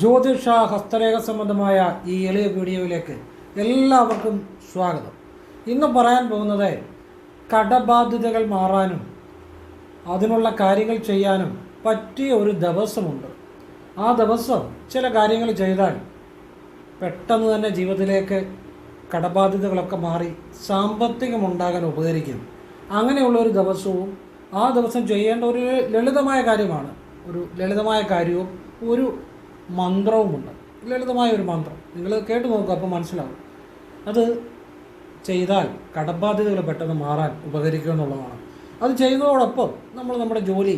ജ്യോതിഷ ഹസ്തരേഖ സംബന്ധമായ ഈ എളിയ വീഡിയോയിലേക്ക് എല്ലാവർക്കും സ്വാഗതം. ഇന്ന് പറയാൻ പോകുന്നത് കടബാധ്യതകൾ മാറാനും അതിനുള്ള കാര്യങ്ങൾ ചെയ്യാനും പറ്റിയ ഒരു ദിവസമുണ്ട്. ആ ദിവസം ചില കാര്യങ്ങൾ ചെയ്താൽ പെട്ടെന്ന് തന്നെ ജീവിതത്തിലേക്ക് കടബാധ്യതകളൊക്കെ മാറി സാമ്പത്തികമുണ്ടാകാൻ ഉപകരിക്കും. അങ്ങനെയുള്ള ഒരു ദിവസവും ആ ദിവസം ചെയ്യേണ്ട ഒരു ലളിതമായ കാര്യമാണ്. ഒരു ലളിതമായ കാര്യവും ഒരു മന്ത്രവുമുണ്ട്. ലളിതമായ ഒരു മന്ത്രം. നിങ്ങൾ കേട്ട് നോക്കുക അപ്പോൾ മനസ്സിലാവും. അത് ചെയ്താൽ കടബാധ്യതകൾ പെട്ടെന്ന് മാറാൻ ഉപകരിക്കുക എന്നുള്ളതാണ്. അത് ചെയ്യുന്നതോടൊപ്പം നമ്മൾ നമ്മുടെ ജോലി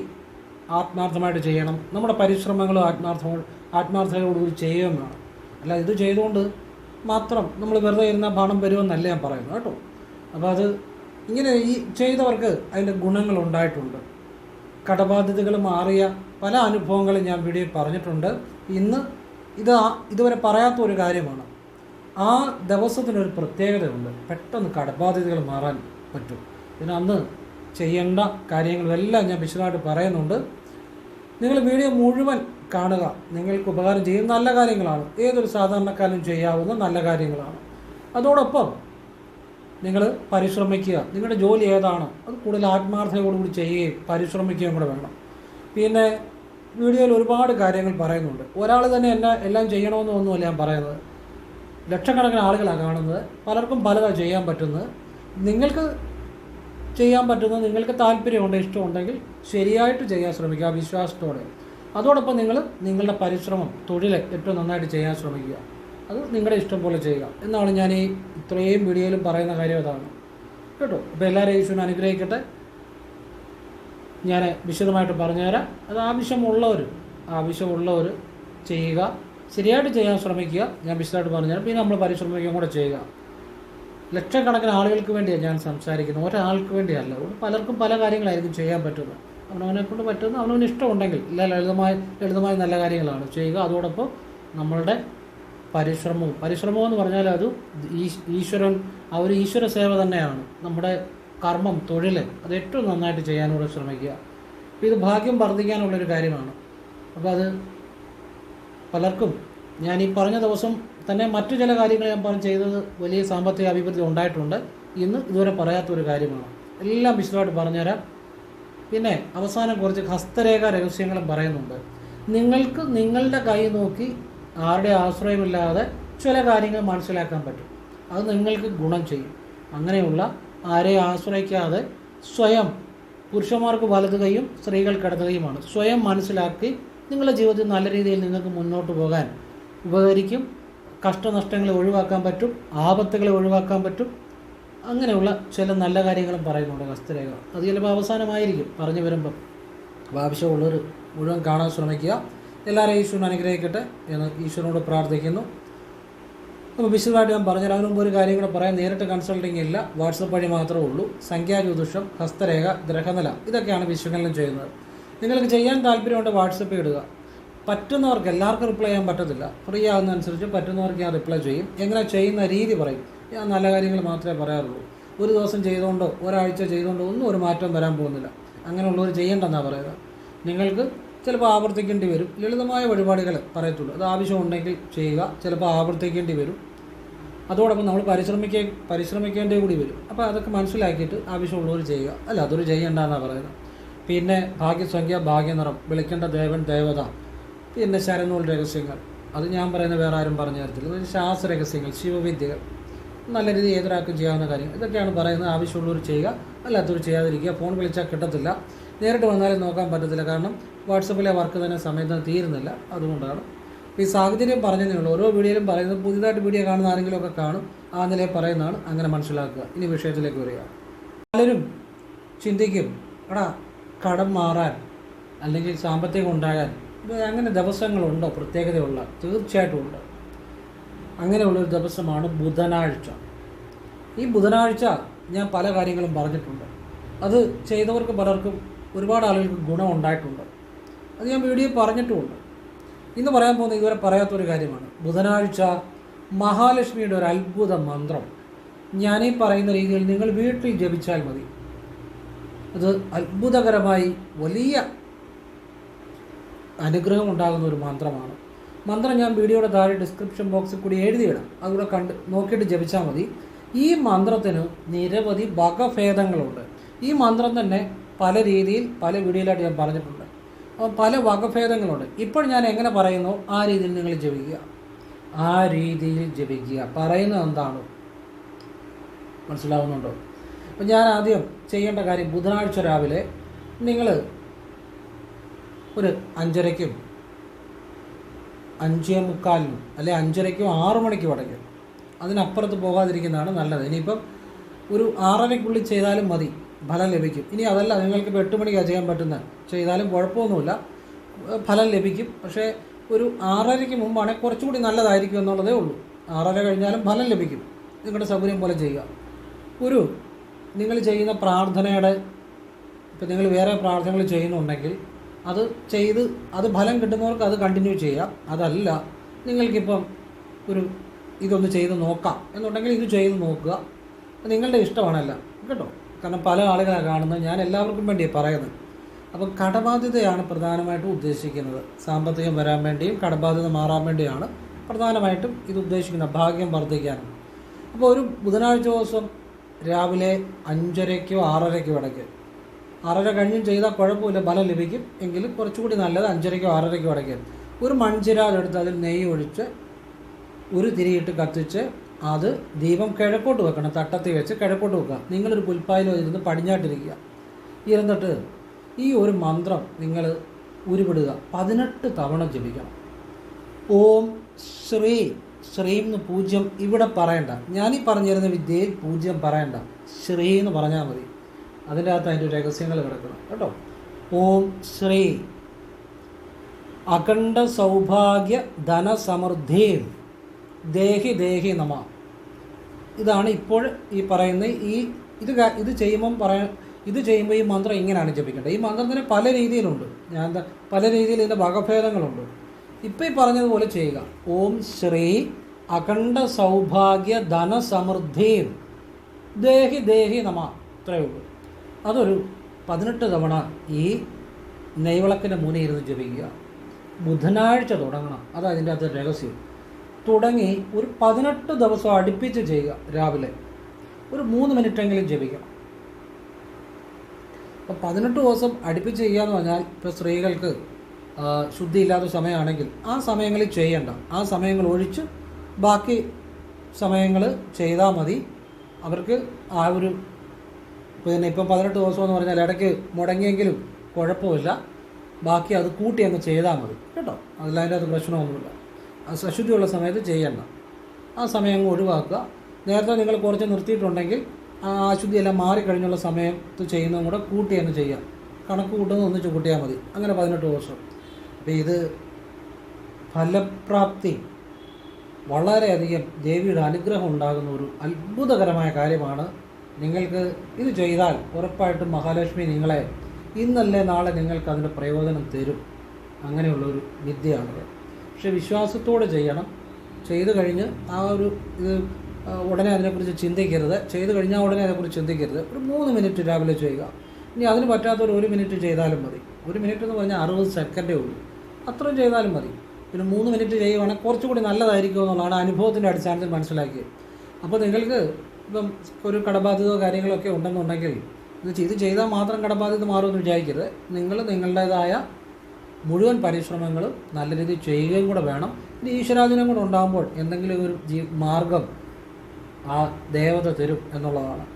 ആത്മാർത്ഥമായിട്ട് ചെയ്യണം. നമ്മുടെ പരിശ്രമങ്ങൾ ആത്മാർത്ഥ ആത്മാർത്ഥതയോടുകൂടി ചെയ്യുകയും വേണം അല്ല ഇത് ചെയ്തുകൊണ്ട് മാത്രം നമ്മൾ വെറുതെ ഇരുന്ന പണം വരുമെന്നല്ല ഞാൻ പറയുന്നത് കേട്ടോ. അപ്പോൾ അത് ഇങ്ങനെ ഈ ചെയ്തവർക്ക് അതിന്റെ ഗുണങ്ങൾ ഉണ്ടായിട്ടുണ്ട്. കടബാധ്യതകൾ മാറിയ പല അനുഭവങ്ങളും ഞാൻ വീഡിയോയിൽ പറഞ്ഞിട്ടുണ്ട്. ഇന്ന് ഇത് ഇതുവരെ പറയാത്ത ഒരു കാര്യമാണ്. ആ ദിവസത്തിനൊരു പ്രത്യേകതയുണ്ട്. പെട്ടെന്ന് കടബാധ്യതകൾ മാറാൻ പറ്റും. പിന്നെ അന്ന് ചെയ്യേണ്ട കാര്യങ്ങളെല്ലാം ഞാൻ വിശദമായിട്ട് പറയുന്നുണ്ട്. നിങ്ങൾ വീഡിയോ മുഴുവൻ കാണുക. നിങ്ങൾക്ക് ഉപകാരം ചെയ്യും. നല്ല കാര്യങ്ങളാണ്. ഏതൊരു സാധാരണക്കാരനും ചെയ്യാവുന്ന നല്ല കാര്യങ്ങളാണ്. അതോടൊപ്പം നിങ്ങൾ പരിശ്രമിക്കുക. നിങ്ങളുടെ ജോലി ഏതാണ്? അത് കൂടുതൽ ആത്മാർത്ഥതയോടുകൂടി ചെയ്യുകയും പരിശ്രമിക്കുകയും കൂടെ വേണം. പിന്നെ വീഡിയോയിൽ ഒരുപാട് കാര്യങ്ങൾ പറയുന്നുണ്ട്. ഒരാൾ തന്നെ എന്നെ എല്ലാം എല്ലാം ചെയ്യണമെന്നൊന്നുമല്ല ഞാൻ പറയുന്നത്. ലക്ഷക്കണക്കിന് ആളുകളാണ് കാണുന്നത്. പലർക്കും പലതാണ് ചെയ്യാൻ പറ്റുന്നത്. നിങ്ങൾക്ക് ചെയ്യാൻ പറ്റുന്നത് നിങ്ങൾക്ക് താല്പര്യമുണ്ട് ഇഷ്ടമുണ്ടെങ്കിൽ ശരിയായിട്ട് ചെയ്യാൻ ശ്രമിക്കുക വിശ്വാസത്തോടെ അതോടൊപ്പം നിങ്ങൾ നിങ്ങളുടെ പരിശ്രമം തൊഴിൽ ഏറ്റവും നന്നായിട്ട് ചെയ്യാൻ ശ്രമിക്കുക. അത് നിങ്ങളുടെ ഇഷ്ടം പോലെ ചെയ്യുക. എന്നാണ് ഞാൻ ഈ ഇത്രയും വീഡിയോയിലും പറയുന്ന കാര്യം അതാണ്. കേട്ടോ? അപ്പോൾ എല്ലാവരെയും ഈശ്വരൻ അനുഗ്രഹിക്കട്ടെ. ഞാൻ വിശദമായിട്ട് പറഞ്ഞുതരാം. അത് ആവശ്യമുള്ളവർ ആവശ്യമുള്ളവർ ചെയ്യുക. ശരിയായിട്ട് ചെയ്യാൻ ശ്രമിക്കുക. ഞാൻ വിശദമായിട്ട് പറഞ്ഞുതരാം. പിന്നെ നമ്മൾ പരിശ്രമിക്കുകയും കൂടെ ചെയ്യുക. ലക്ഷക്കണക്കിന് ആളുകൾക്ക് വേണ്ടിയാണ് ഞാൻ സംസാരിക്കുന്നത്. ഒരാൾക്ക് വേണ്ടിയല്ല. പലർക്കും പല കാര്യങ്ങളായിരിക്കും ചെയ്യാൻ പറ്റുന്നത്. അവനവനെ കൊണ്ട് പറ്റുന്ന അവനവന് ഇഷ്ടമുണ്ടെങ്കിൽ ഇല്ല ലളിതമായ ലളിതമായ നല്ല കാര്യങ്ങളാണ് ചെയ്യുക. അതോടൊപ്പം നമ്മളുടെ പരിശ്രമവും. പരിശ്രമം എന്ന് പറഞ്ഞാൽ അത് ഈശ്വരൻ ആ ഒരു ഈശ്വര സേവ തന്നെയാണ്. നമ്മുടെ കർമ്മം തൊഴിൽ അത് ഏറ്റവും നന്നായിട്ട് ചെയ്യാനൂടെ ശ്രമിക്കുക. ഇത് ഭാഗ്യം വർദ്ധിക്കാനുള്ളൊരു കാര്യമാണ്. അപ്പോൾ അത് പലർക്കും ഞാൻ ഈ പറഞ്ഞ ദിവസം തന്നെ മറ്റു ചില കാര്യങ്ങൾ ഞാൻ പറഞ്ഞ് ചെയ്തത് വലിയ സാമ്പത്തിക അഭിവൃദ്ധി ഉണ്ടായിട്ടുണ്ട്. ഇന്ന് ഇതുവരെ പറയാത്തൊരു കാര്യമാണ്. എല്ലാം വിശദമായിട്ട് പറഞ്ഞുതരാം. പിന്നെ അവസാനം കുറച്ച് ഹസ്തരേഖ രഹസ്യങ്ങളും പറയുന്നുണ്ട്. നിങ്ങൾക്ക് നിങ്ങളുടെ കൈ നോക്കി ആരുടെ ആശ്രയമില്ലാതെ ചില കാര്യങ്ങൾ മനസ്സിലാക്കാൻ പറ്റും. അത് നിങ്ങൾക്ക് ഗുണം ചെയ്യും. അങ്ങനെയുള്ള ആരെയും ആശ്രയിക്കാതെ സ്വയം പുരുഷന്മാർക്ക് വലത് കൈയും സ്ത്രീകൾക്ക് സ്വയം മനസ്സിലാക്കി നിങ്ങളുടെ ജീവിതത്തിൽ നല്ല രീതിയിൽ നിങ്ങൾക്ക് മുന്നോട്ട് പോകാൻ ഉപകരിക്കും. കഷ്ടനഷ്ടങ്ങളെ ഒഴിവാക്കാൻ പറ്റും. ആപത്തുകളെ ഒഴിവാക്കാൻ പറ്റും. അങ്ങനെയുള്ള ചില നല്ല കാര്യങ്ങളും പറയുന്നുണ്ട് ഹസ്തരേഖ. അത് ചിലപ്പോൾ അവസാനമായിരിക്കും പറഞ്ഞു വരുമ്പം. ആവശ്യമുള്ളവർ മുഴുവൻ കാണാൻ ശ്രമിക്കുക. എല്ലാവരെയും ഈശ്വരൻ അനുഗ്രഹിക്കട്ടെ എന്ന് ഈശ്വരനോട് പ്രാർത്ഥിക്കുന്നു. അപ്പോൾ വിശദമായിട്ട് ഞാൻ പറഞ്ഞാൽ അതിനു മുമ്പ് ഒരു കാര്യം കൂടെ പറയാം. നേരിട്ട് കൺസൾട്ടിങ് ഇല്ല. വാട്സപ്പ് വഴി മാത്രമേ ഉള്ളൂ. സംഖ്യാജ്യോതിഷം ഹസ്തരേഖ ഗ്രഹനില ഇതൊക്കെയാണ് വിശകലനം ചെയ്യുന്നത്. നിങ്ങൾക്ക് ചെയ്യാൻ താല്പര്യമുണ്ട് വാട്സപ്പിൽ ഇടുക. പറ്റുന്നവർക്ക് എല്ലാവർക്കും റിപ്ലൈ ചെയ്യാൻ പറ്റത്തില്ല. ഫ്രീ ആകുന്നതനുസരിച്ച് പറ്റുന്നവർക്ക് ഞാൻ റിപ്ലൈ ചെയ്യും. എങ്ങനെ ചെയ്യുന്ന രീതി പറയും. ഞാൻ നല്ല കാര്യങ്ങൾ മാത്രമേ പറയാറുള്ളൂ. ഒരു ദിവസം ചെയ്തുകൊണ്ടോ ഒരാഴ്ച ചെയ്തുകൊണ്ടോ ഒന്നും ഒരു മാറ്റം വരാൻ പോകുന്നില്ല. അങ്ങനെയുള്ളവർ ചെയ്യേണ്ടെന്നാണ് പറയുന്നത് നിങ്ങൾക്ക് ചിലപ്പോൾ ആവർത്തിക്കേണ്ടി വരും. ലളിതമായ വഴിപാടുകൾ പറയത്തുള്ളൂ. അത് ആവശ്യമുണ്ടെങ്കിൽ ചെയ്യുക. ചിലപ്പോൾ ആവർത്തിക്കേണ്ടി വരും. അതോടൊപ്പം നമ്മൾ പരിശ്രമിക്കേ പരിശ്രമിക്കേണ്ടി കൂടി വരും. അപ്പോൾ അതൊക്കെ മനസ്സിലാക്കിയിട്ട് ആവശ്യമുള്ളവർ ചെയ്യുക. അല്ല അതൊരു ചെയ്യേണ്ടെന്നാണ് പറയുന്നത്. പിന്നെ ഭാഗ്യസംഖ്യ ഭാഗ്യനിറം വിളിക്കേണ്ട ദേവൻ ദേവത പിന്നെ ശരനൂൽ രഹസ്യങ്ങൾ. അത് ഞാൻ പറയുന്ന വേറെ ആരും പറഞ്ഞു തരത്തില്ല. ശാസ്ത്ര രഹസ്യങ്ങൾ ശിവവിദ്യകൾ. നല്ല രീതിയിൽ ഏതൊരാൾക്കും ചെയ്യാവുന്ന കാര്യങ്ങൾ. ഇതൊക്കെയാണ് പറയുന്നത് ആവശ്യമുള്ളവർ ചെയ്യുക. അല്ലാത്തവർ ചെയ്യാതിരിക്കുക. ഫോൺ വിളിച്ചാൽ കിട്ടത്തില്ല. നേരിട്ട് വന്നാലും നോക്കാൻ പറ്റത്തില്ല. കാരണം വാട്സപ്പിലെ വർക്ക് തന്നെ സമയത്ത് തീരുന്നില്ല. അതുകൊണ്ടാണ് ഈ സാഹചര്യം പറഞ്ഞതേ ഉള്ളൂ. ഓരോ വീഡിയോയിലും പറയുന്നത് പുതിയതായിട്ട് വീഡിയോ കാണുന്ന ആരെങ്കിലും ഒക്കെ കാണും. ആ നിലയിൽ പറയുന്നതാണ് അങ്ങനെ മനസ്സിലാക്കുക. ഇനി വിഷയത്തിലേക്ക് വരിക. പലരും ചിന്തിക്കും എടാ കടം മാറാൻ അല്ലെങ്കിൽ സാമ്പത്തികം ഉണ്ടാകാൻ അങ്ങനെ ദിവസങ്ങളുണ്ടോ? പ്രത്യേകതയുള്ള തീർച്ചയായിട്ടും ഉണ്ട്. അങ്ങനെയുള്ളൊരു ദിവസമാണ് ബുധനാഴ്ച. ഈ ബുധനാഴ്ച ഞാൻ പല കാര്യങ്ങളും പറഞ്ഞിട്ടുണ്ട്. അത് ചെയ്തവർക്ക് പലർക്കും ഒരുപാട് ആളുകൾക്ക് ഗുണം ഉണ്ടായിട്ടുണ്ട്. അത് ഞാൻ വീഡിയോ പറഞ്ഞിട്ടുമുണ്ട്. ഇന്ന് പറയാൻ പോകുന്ന ഇതുവരെ പറയാത്തൊരു കാര്യമാണ്. ബുധനാഴ്ച മഹാലക്ഷ്മിയുടെ ഒരു അത്ഭുത മന്ത്രം. ഞാനീ പറയുന്ന രീതിയിൽ നിങ്ങൾ വീട്ടിൽ ജപിച്ചാൽ മതി. അത് അത്ഭുതകരമായി വലിയ അനുഗ്രഹം ഉണ്ടാകുന്ന ഒരു മന്ത്രമാണ്. മന്ത്രം ഞാൻ വീഡിയോയുടെ താഴെ ഡിസ്ക്രിപ്ഷൻ ബോക്സിൽ കൂടി എഴുതിയിടാം. അതുകൂടെ കണ്ട് നോക്കിയിട്ട് ജപിച്ചാൽ മതി. ഈ മന്ത്രത്തിന് നിരവധി വകഭേദങ്ങളുണ്ട് ഈ മന്ത്രം തന്നെ പല രീതിയിൽ പല വീഡിയോയിലായിട്ട് ഞാൻ പറഞ്ഞിട്ടുണ്ട്. അപ്പോൾ പല വകഭേദങ്ങളുണ്ട്. ഇപ്പോൾ ഞാൻ എങ്ങനെ പറയുന്നു? ആ രീതിയിൽ നിങ്ങൾ ജപിക്കുക. ആ രീതിയിൽ ജപിക്കുക. പറയുന്നത് എന്താണ്? മനസ്സിലാവുന്നുണ്ടോ? അപ്പം ഞാൻ ആദ്യം ചെയ്യേണ്ട കാര്യം ബുധനാഴ്ച രാവിലെ നിങ്ങൾ ഒരു അഞ്ചരയ്ക്കും അഞ്ചേ മുക്കാലിനും അല്ലെ അഞ്ചരയ്ക്കും ആറു മണിക്കും അടയ്ക്കും. അതിനപ്പുറത്ത് പോകാതിരിക്കുന്നതാണ് നല്ലത്. ഇനിയിപ്പം ഒരു ആറരയ്ക്കുള്ളിൽ ചെയ്താലും മതി. ഫലം ലഭിക്കും. ഇനി അതല്ല നിങ്ങൾക്ക് ഇപ്പോൾ എട്ട് മണിക്കാണ് ചെയ്യാൻ പറ്റുന്നത്. ചെയ്താലും കുഴപ്പമൊന്നുമില്ല. ഫലം ലഭിക്കും. പക്ഷേ ഒരു ആറരയ്ക്ക് മുമ്പാണെങ്കിൽ കുറച്ചുകൂടി നല്ലതായിരിക്കും എന്നുള്ളതേ ഉള്ളൂ. ആറര കഴിഞ്ഞാലും ഫലം ലഭിക്കും. നിങ്ങളുടെ സൗകര്യം പോലെ ചെയ്യുക. ഒരു നിങ്ങൾ ചെയ്യുന്ന പ്രാർത്ഥനയുടെ ഇപ്പം നിങ്ങൾ വേറെ പ്രാർത്ഥനകൾ ചെയ്യുന്നുണ്ടെങ്കിൽ അത് ചെയ്ത് അത് ഫലം കിട്ടുന്നവർക്ക് അത് കണ്ടിന്യൂ ചെയ്യാം അതല്ല നിങ്ങൾക്കിപ്പം ഒരു ഇതൊന്ന് ചെയ്ത് നോക്കാം എന്നുണ്ടെങ്കിൽ ഇത് ചെയ്ത് നോക്കുക. നിങ്ങളുടെ ഇഷ്ടമാണല്ല. കേട്ടോ? കാരണം പല ആളുകളാണ് കാണുന്നത്. ഞാൻ എല്ലാവർക്കും വേണ്ടിയാണ് പറയുന്നത്. അപ്പോൾ കടബാധ്യതയാണ് പ്രധാനമായിട്ടും ഉദ്ദേശിക്കുന്നത്. സാമ്പത്തികം വരാൻ വേണ്ടിയും കടബാധ്യത മാറാൻ വേണ്ടിയാണ് പ്രധാനമായിട്ടും ഇത് ഉദ്ദേശിക്കുന്നത് ഭാഗ്യം വർദ്ധിക്കാനും അപ്പോൾ ഒരു ബുധനാഴ്ച ദിവസം രാവിലെ അഞ്ചരയ്ക്കോ ആറരയ്ക്കോ ഇടയ്ക്ക്. ആറര കഴിഞ്ഞും ചെയ്താൽ കുഴപ്പമില്ല ഫലം ലഭിക്കും. എങ്കിലും കുറച്ചുകൂടി നല്ലത് അഞ്ചരയ്ക്കോ ആറരയ്ക്കോ ഇടയ്ക്ക്. ഒരു മൺചിരാതെടുത്ത് അതിൽ നെയ്യ് ഒഴിച്ച് ഒരു തിരിയിട്ട് കത്തിച്ച് അത് ദീപം വെക്കണം തട്ടത്തിൽ വെച്ച് കിഴക്കോട്ട് വെക്കുക. നിങ്ങളൊരു പുൽപ്പായിലോ ഇരുന്ന് പടിഞ്ഞാട്ടിരിക്കുക. ഇരുന്നിട്ട് ഈ ഒരു മന്ത്രം നിങ്ങൾ ഉരുവിടുക. പതിനെട്ട് തവണ ജപിക്കണം. ഓം ശ്രീ ശ്രീം എന്ന് പൂജ്യം ഇവിടെ പറയണ്ട. ഞാനീ പറഞ്ഞു തരുന്ന വിദ്യയിൽ പൂജ്യം പറയണ്ട. ശ്രീ എന്ന് പറഞ്ഞാൽ മതി. അതിന്റെ അകത്ത് അതിന്റെ രഹസ്യങ്ങൾ കിടക്കണം. കേട്ടോ? ഓം ശ്രീ. അഖണ്ഡ സൗഭാഗ്യ ധനസമൃദ്ധി. ദേഹി ദേഹി നമ. ഇതാണ് ഇപ്പോൾ ഈ പറയുന്ന ഈ ഇത് ഇത് ചെയ്യുമ്പം പറയാൻ ഇത് ചെയ്യുമ്പോൾ ഈ മന്ത്രം ഇങ്ങനെയാണ് ജപിക്കേണ്ടത്. ഈ മന്ത്രത്തിന് പല രീതിയിലുണ്ട്. ഞാൻ പല രീതിയിൽ ഇതിന്റെ വകഭേദങ്ങളുണ്ട് ഇപ്പം ഈ പറഞ്ഞതുപോലെ ചെയ്യുക. ഓം ശ്രീ അഖണ്ഡ സൗഭാഗ്യ ധനസമൃദ്ധി ദേഹി ദേഹി നമ. ഇത്രയേ ഉള്ളൂ. അതൊരു പതിനെട്ട് തവണ ഈ നെയ്വിളക്കിന്റെ മുന്നിൽ ഇരുന്ന് ജപിക്കുക. ബുധനാഴ്ച തുടങ്ങണം. അതാണ് അതിന്റെ അകത്ത് രഹസ്യം. തുടങ്ങി ഒരു പതിനെട്ട് ദിവസം അടുപ്പിച്ച് ചെയ്യുക രാവിലെ. ഒരു മൂന്ന് മിനിറ്റെങ്കിലും ജപിക്കണം അപ്പോൾ പതിനെട്ട് ദിവസം അടുപ്പിച്ച് ചെയ്യുക എന്ന് പറഞ്ഞാൽ ഇപ്പോൾ സ്ത്രീകൾക്ക് ശുദ്ധിയില്ലാത്ത സമയമാണെങ്കിൽ ആ സമയങ്ങളിൽ ചെയ്യണ്ട. ആ സമയങ്ങൾ ഒഴിച്ച് ബാക്കി സമയങ്ങൾ ചെയ്താൽ മതി. അവർക്ക് ആ ഒരു പിന്നെ ഇപ്പം പതിനെട്ട് ദിവസം എന്ന് പറഞ്ഞാൽ ഇടയ്ക്ക് മുടങ്ങിയെങ്കിലും കുഴപ്പമില്ല. ബാക്കി അത് കൂട്ടി അങ്ങ് ചെയ്താൽ മതി. കേട്ടോ? അതിലതിന്റെ അത് പ്രശ്നമൊന്നുമില്ല. അശുദ്ധിയുള്ള സമയത്ത് ചെയ്യണ്ട. ആ സമയം അങ്ങ് ഒഴിവാക്കുക. നേരത്തെ നിങ്ങൾ കുറച്ച് നിർത്തിയിട്ടുണ്ടെങ്കിൽ ആ അശുദ്ധിയെല്ലാം മാറിക്കഴിഞ്ഞുള്ള സമയത്ത് ചെയ്യുന്നതും കൂടെ കൂട്ടി തന്നെ ചെയ്യാം. കണക്ക് കൂട്ടുന്നത് ഒന്നിച്ച് കൂട്ടിയാൽ മതി. അങ്ങനെ പതിനെട്ട് വർഷം. അപ്പോൾ ഇത് ഫലപ്രാപ്തി. വളരെയധികം ദേവിയുടെ അനുഗ്രഹം ഉണ്ടാകുന്ന ഒരു അത്ഭുതകരമായ കാര്യമാണ്. നിങ്ങൾക്ക് ഇത് ചെയ്താൽ ഉറപ്പായിട്ടും മഹാലക്ഷ്മി നിങ്ങളെ ഇന്നല്ലേ നാളെ നിങ്ങൾക്ക് അതിന്റെ പ്രയോജനം തരും. അങ്ങനെയുള്ളൊരു വിദ്യയാണത്. പക്ഷെ വിശ്വാസത്തോടെ ചെയ്യണം. ചെയ്തു കഴിഞ്ഞ് ആ ഒരു ഇത് ഉടനെ അതിനെക്കുറിച്ച് ചിന്തിക്കരുത്. ചെയ്തു കഴിഞ്ഞാൽ ഉടനെ അതിനെക്കുറിച്ച് ചിന്തിക്കരുത്. ഒരു മൂന്ന് മിനിറ്റ് രാവിലെ ചെയ്യുക. ഇനി അതിന് പറ്റാത്തൊരു ഒരു മിനിറ്റ് ചെയ്താലും മതി. ഒരു മിനിറ്റ് എന്ന് പറഞ്ഞാൽ അറുപത് സെക്കൻഡേ ഉള്ളൂ. അത്രയും ചെയ്താലും മതി. പിന്നെ മൂന്ന് മിനിറ്റ് ചെയ്യുവാണെങ്കിൽ കുറച്ചുകൂടി നല്ലതായിരിക്കും എന്നുള്ളതാണ് അനുഭവത്തിന്റെ അടിസ്ഥാനത്തിൽ മനസ്സിലാക്കിയത്. അപ്പോൾ നിങ്ങൾക്ക് ഇപ്പം ഒരു കടബാധ്യതയോ കാര്യങ്ങളൊക്കെ ഉണ്ടെന്നുണ്ടെങ്കിൽ ഇത് ചെയ്ത് ചെയ്താൽ മാത്രം കടബാധ്യത മാറുമെന്ന് വിചാരിക്കരുത്. നിങ്ങൾ നിങ്ങളുടേതായ മുഴുവൻ പരിശ്രമങ്ങളും നല്ല രീതിയിൽ ചെയ്യുകയും കൂടെ വേണം. ഇനി ഈശ്വരാധീനം കൂടെ ഉണ്ടാകുമ്പോൾ എന്തെങ്കിലും ഒരു ജീ മാർഗം ആ ദേവത തരും എന്നുള്ളതാണ്.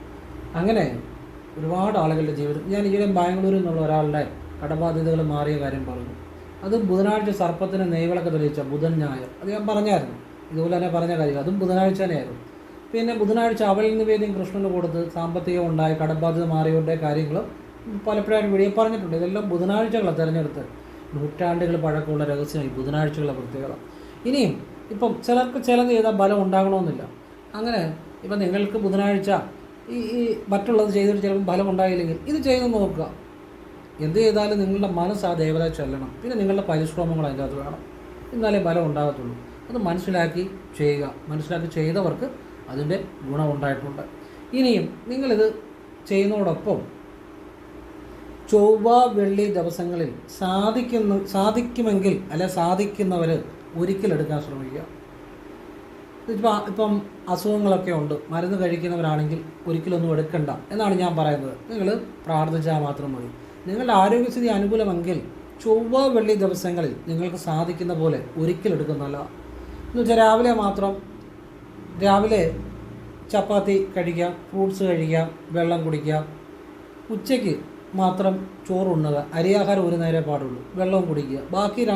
അങ്ങനെ ഒരുപാട് ആളുകളുടെ ജീവിതം. ഞാൻ ഈയിടെ ബാംഗ്ലൂരിൽ നിന്നുള്ള ഒരാളുടെ കടബാധ്യതകൾ മാറിയ കാര്യം പറഞ്ഞു. അത് ബുധനാഴ്ച സർപ്പത്തിന് നെയ്വിളക്ക് തെളിയിച്ച ബുധൻ ഞായർ. അത് ഞാൻ പറഞ്ഞായിരുന്നു. ഇതുപോലെ തന്നെ പറഞ്ഞ കാര്യം അതും ബുധനാഴ്ച തന്നെയായിരുന്നു. പിന്നെ ബുധനാഴ്ച അവളിൽ നിവേദ്യം കൃഷ്ണന് കൊടുത്ത് സാമ്പത്തികം ഉണ്ടായി കടബാധ്യത മാറിയവരുടെ കാര്യങ്ങളും പലപ്പോഴായിട്ട് വീഡിയോ പറഞ്ഞിട്ടുണ്ട്. ഇതെല്ലാം ബുധനാഴ്ചകളാണ് തിരഞ്ഞെടുത്ത്. നൂറ്റാണ്ടുകൾ പഴക്കമുള്ള രഹസ്യമായി ബുധനാഴ്ചകളുടെ പ്രത്യേകത. ഇനിയും ഇപ്പം ചിലർക്ക് ചിലത് ചെയ്താൽ ബലം ഉണ്ടാകണമെന്നില്ല. അങ്ങനെ ഇപ്പം നിങ്ങൾക്ക് ബുധനാഴ്ച ഈ ഈ മറ്റുള്ളത് ചെയ്തിട്ട് ചിലപ്പോൾ ഫലം ഉണ്ടായില്ലെങ്കിൽ ഇത് ചെയ്ത് നോക്കുക. എന്ത് ചെയ്താലും നിങ്ങളുടെ മനസ്സ് ആ ദേവത ചെല്ലണം. പിന്നെ നിങ്ങളുടെ പരിശ്രമങ്ങൾ അതിന്റെ അകത്ത് വേണം. എന്നാലേ ഫലം ഉണ്ടാകത്തുള്ളൂ. അത് മനസ്സിലാക്കി ചെയ്യുക. മനസ്സിലാക്കി ചെയ്തവർക്ക് അതിന്റെ ഗുണമുണ്ടായിട്ടുണ്ട് ഇനിയും നിങ്ങളിത് ചെയ്യുന്നതോടൊപ്പം ചൊവ്വ വെള്ളി ദിവസങ്ങളിൽ സാധിക്കുന്നു സാധിക്കുമെങ്കിൽ അല്ലെ സാധിക്കുന്നവർ ഒരിക്കലെടുക്കാൻ ശ്രമിക്കുക. ഇപ്പം ഇപ്പം അസുഖങ്ങളൊക്കെ ഉണ്ട്. മരുന്ന് കഴിക്കുന്നവരാണെങ്കിൽ ഒരിക്കലൊന്നും എടുക്കണ്ട എന്നാണ് ഞാൻ പറയുന്നത്. നിങ്ങൾ പ്രാർത്ഥിച്ചാൽ മാത്രം മതി. നിങ്ങളുടെ ആരോഗ്യസ്ഥിതി അനുകൂലമെങ്കിൽ ചൊവ്വ വെള്ളി ദിവസങ്ങളിൽ നിങ്ങൾക്ക് സാധിക്കുന്ന പോലെ ഒരിക്കലെടുക്കുന്നതല്ല എന്ന് വെച്ചാൽ രാവിലെ മാത്രം രാവിലെ ചപ്പാത്തി കഴിക്കാം ഫ്രൂട്ട്സ് കഴിക്കാം വെള്ളം കുടിക്കാം ഉച്ചയ്ക്ക് മാത്രം ചോറുണ്ണുക. അരിയാഹാരം ഒരു നേരേ പാടുള്ളൂ. വെള്ളവും കുടിക്കുക. ബാക്കി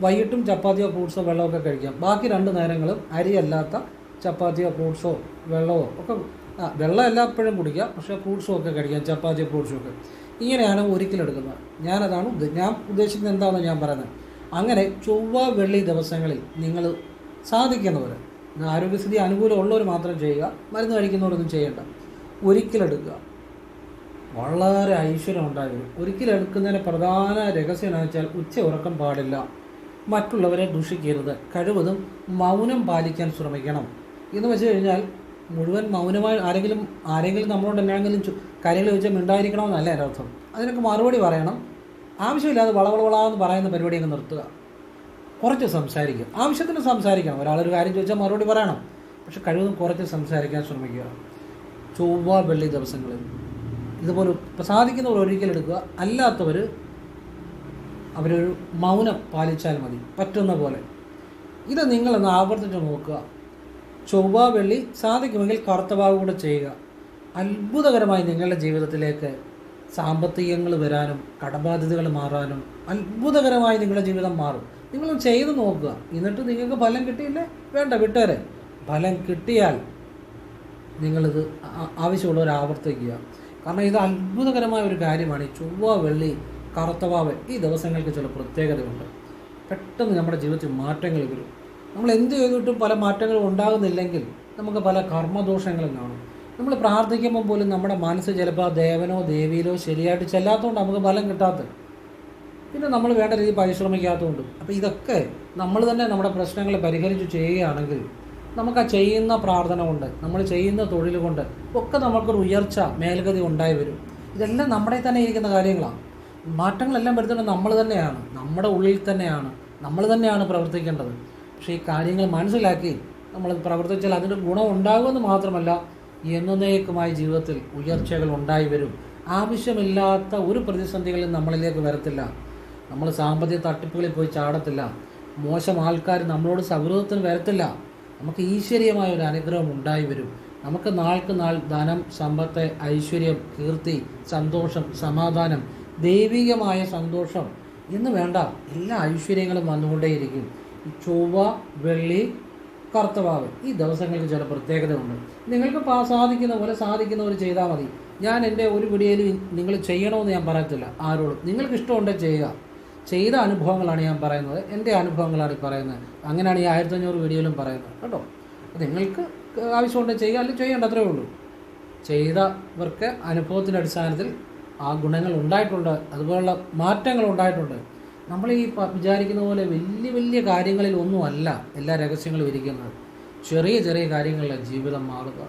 വൈകിട്ടും ചപ്പാത്തിയോ ഫ്രൂട്ട്സോ വെള്ളമൊക്കെ കഴിക്കാം. ബാക്കി രണ്ട് നേരങ്ങളും അരിയല്ലാത്ത ചപ്പാത്തിയോ ഫ്രൂട്ട്സോ വെള്ളമോ ഒക്കെ ആ വെള്ളം എല്ലായ്പ്പോഴും കുടിക്കാം. പക്ഷേ ഫ്രൂട്ട്സും ഒക്കെ കഴിക്കാം. ചപ്പാത്തിയോ ഫ്രൂട്ട്സും ഒക്കെ. ഇങ്ങനെയാണ് ഒരിക്കലെടുക്കുന്നത്. ഞാനതാണ് ഞാൻ ഉദ്ദേശിക്കുന്നത് എന്താണെന്ന് ഞാൻ പറയുന്നത്. അങ്ങനെ ചൊവ്വ വെള്ളി ദിവസങ്ങളിൽ നിങ്ങൾ സാധിക്കുന്നവർ ആരോഗ്യസ്ഥിതി അനുകൂലമുള്ളവർ മാത്രം ചെയ്യുക. മരുന്ന് കഴിക്കുന്നവരൊന്നും ചെയ്യേണ്ട. ഒരിക്കലെടുക്കുക. വളരെ ഐശ്വര്യം ഉണ്ടായിരുന്നു. ഒരിക്കലും എടുക്കുന്നതിന് പ്രധാന രഹസ്യം എന്ന് വെച്ചാൽ ഉച്ച ഉറക്കം പാടില്ല. മറ്റുള്ളവരെ ദുഷിക്കരുത്. കഴിവതും മൗനം പാലിക്കാൻ ശ്രമിക്കണം. എന്ന് വെച്ച് കഴിഞ്ഞാൽ മുഴുവൻ മൗനമായി ആരെങ്കിലും ആരെങ്കിലും നമ്മളോട് എന്തെങ്കിലും ചു- കാര്യങ്ങൾ ചോദിച്ചാൽ മിണ്ടായിരിക്കണമെന്നല്ല എന്റെ അർത്ഥം അതിനൊക്കെ മറുപടി പറയണം. ആവശ്യമില്ലാതെ വളവളവളാന്ന് പറയുന്ന പരിപാടി അങ്ങ് നിർത്തുക. കുറച്ച് സംസാരിക്കുക. ആവശ്യത്തിന് സംസാരിക്കണം. ഒരാളൊരു കാര്യം ചോദിച്ചാൽ മറുപടി പറയണം. പക്ഷെ കഴിവതും കുറച്ച് സംസാരിക്കാൻ ശ്രമിക്കുക. ചൊവ്വ വെള്ളി ദിവസങ്ങളിൽ. ഇതുപോലെ സാധിക്കുന്നവർ ഒരിക്കലും എടുക്കുക. അല്ലാത്തവർ അവരൊരു മൗനം പാലിച്ചാൽ മതി. പറ്റുന്ന പോലെ. ഇത് നിങ്ങളൊന്ന് ആവർത്തിച്ച് നോക്കുക. ചൊവ്വ വെള്ളി സാധിക്കുമെങ്കിൽ കറുത്തവാവ് കൂടെ ചെയ്യുക. അത്ഭുതകരമായി നിങ്ങളുടെ ജീവിതത്തിലേക്ക് സാമ്പത്തികങ്ങൾ വരാനും കടബാധ്യതകൾ മാറാനും അത്ഭുതകരമായി നിങ്ങളുടെ ജീവിതം മാറും. നിങ്ങൾ ചെയ്ത് നോക്കുക. എന്നിട്ട് നിങ്ങൾക്ക് ഫലം കിട്ടിയില്ലേ? വേണ്ട വിട്ടേരെ. ഫലം കിട്ടിയാൽ നിങ്ങളിത് ആവശ്യമുള്ളവർ ആവർത്തിക്കുക. കാരണം ഇത് അത്ഭുതകരമായ ഒരു കാര്യമാണ്. ഈ ചൊവ്വ വെള്ളി കറുത്തവാവ് ഈ ദിവസങ്ങൾക്ക് ചില പ്രത്യേകതയുണ്ട് പെട്ടെന്ന് നമ്മുടെ ജീവിതത്തിൽ മാറ്റങ്ങൾ വരും. നമ്മൾ എന്ത് ചെയ്തിട്ടും പല മാറ്റങ്ങളും ഉണ്ടാകുന്നില്ലെങ്കിൽ നമുക്ക് പല കർമ്മദോഷങ്ങളും കാണും. നമ്മൾ പ്രാർത്ഥിക്കുമ്പോൾ പോലും നമ്മുടെ മനസ്സ് ചിലപ്പോൾ ദേവനോ ദേവിയിലോ ശരിയായിട്ട് ചെല്ലാത്തതുകൊണ്ട് നമുക്ക് ഫലം കിട്ടാത്തത്. പിന്നെ നമ്മൾ വേണ്ട രീതിയിൽ പരിശ്രമിക്കാത്തതുകൊണ്ടും. അപ്പോൾ ഇതൊക്കെ നമ്മൾ തന്നെ നമ്മുടെ പ്രശ്നങ്ങൾ പരിഹരിച്ച് ചെയ്യുകയാണെങ്കിൽ നമുക്ക് ആ ചെയ്യുന്ന പ്രാർത്ഥന കൊണ്ട് നമ്മൾ ചെയ്യുന്ന തൊഴിൽ കൊണ്ട് ഒക്കെ നമുക്കൊരു ഉയർച്ച മേൽഗതി ഉണ്ടായി വരും. ഇതെല്ലാം നമ്മുടെ തന്നെ ഇരിക്കുന്ന കാര്യങ്ങളാണ്. മാറ്റങ്ങളെല്ലാം വരുത്തേണ്ടത് നമ്മൾ തന്നെയാണ്. നമ്മുടെ ഉള്ളിൽ തന്നെയാണ്. നമ്മൾ തന്നെയാണ് പ്രവർത്തിക്കേണ്ടത്. പക്ഷേ ഈ കാര്യങ്ങൾ മനസ്സിലാക്കി നമ്മൾ പ്രവർത്തിച്ചാൽ അതിന്റെ ഗുണം ഉണ്ടാകുമെന്ന് മാത്രമല്ല എന്നേക്കുമായ ജീവിതത്തിൽ ഉയർച്ചകൾ ഉണ്ടായി വരും. ആവശ്യമില്ലാത്ത ഒരു പ്രതിസന്ധികളിൽ നമ്മളിലേക്ക് വരത്തില്ല. നമ്മൾ സാമ്പത്തിക തട്ടിപ്പുകളിൽ പോയി ചാടത്തില്ല. മോശം ആൾക്കാർ നമ്മളോട് സൗഹൃദത്തിന് വരത്തില്ല. നമുക്ക് ഈശ്വരീയമായ ഒരു അനുഗ്രഹം ഉണ്ടായി വരും. നമുക്ക് നാൾക്ക് നാൾ ധനം സമ്പത്ത് ഐശ്വര്യം കീർത്തി സന്തോഷം സമാധാനം ദൈവികമായ സന്തോഷം എന്ന് വേണ്ട എല്ലാ ഐശ്വര്യങ്ങളും വന്നുകൊണ്ടേയിരിക്കും. ചൊവ്വ വെള്ളി കറുത്തവാവ് ഈ ദിവസങ്ങൾക്ക് ചില പ്രത്യേകതയുണ്ട് നിങ്ങൾക്ക് സാധിക്കുന്ന പോലെ സാധിക്കുന്നവർ ചെയ്താൽ മതി. ഞാൻ എന്റെ ഒരു വീഡിയോയിൽ നിങ്ങൾ ചെയ്യണമെന്ന് ഞാൻ പറയത്തില്ല. ആരോടും. നിങ്ങൾക്ക് ഇഷ്ടമുണ്ടെങ്കിൽ ചെയ്യുക. ചെയ്ത അനുഭവങ്ങളാണ് ഞാൻ പറയുന്നത്. എന്റെ അനുഭവങ്ങളാണ് ഈ പറയുന്നത്. അങ്ങനെയാണ് ഈ ആയിരത്തി അഞ്ഞൂറ് വീഡിയോയിലും പറയുന്നത്. കേട്ടോ? നിങ്ങൾക്ക് ആവശ്യമുണ്ടെങ്കിൽ ചെയ്യുക അല്ലെങ്കിൽ ചെയ്യേണ്ട അത്രേ ഉള്ളൂ. ചെയ്തവർക്ക് അനുഭവത്തിന്റെ അടിസ്ഥാനത്തിൽ ആ ഗുണങ്ങൾ ഉണ്ടായിട്ടുണ്ട്. അതുപോലുള്ള മാറ്റങ്ങൾ ഉണ്ടായിട്ടുണ്ട്. നമ്മൾ ഈ വിചാരിക്കുന്ന പോലെ വലിയ വലിയ കാര്യങ്ങളിൽ ഒന്നുമല്ല എല്ലാ രഹസ്യങ്ങളും ഇരിക്കുന്നത്. ചെറിയ ചെറിയ കാര്യങ്ങളിൽ ജീവിതം മാറുക.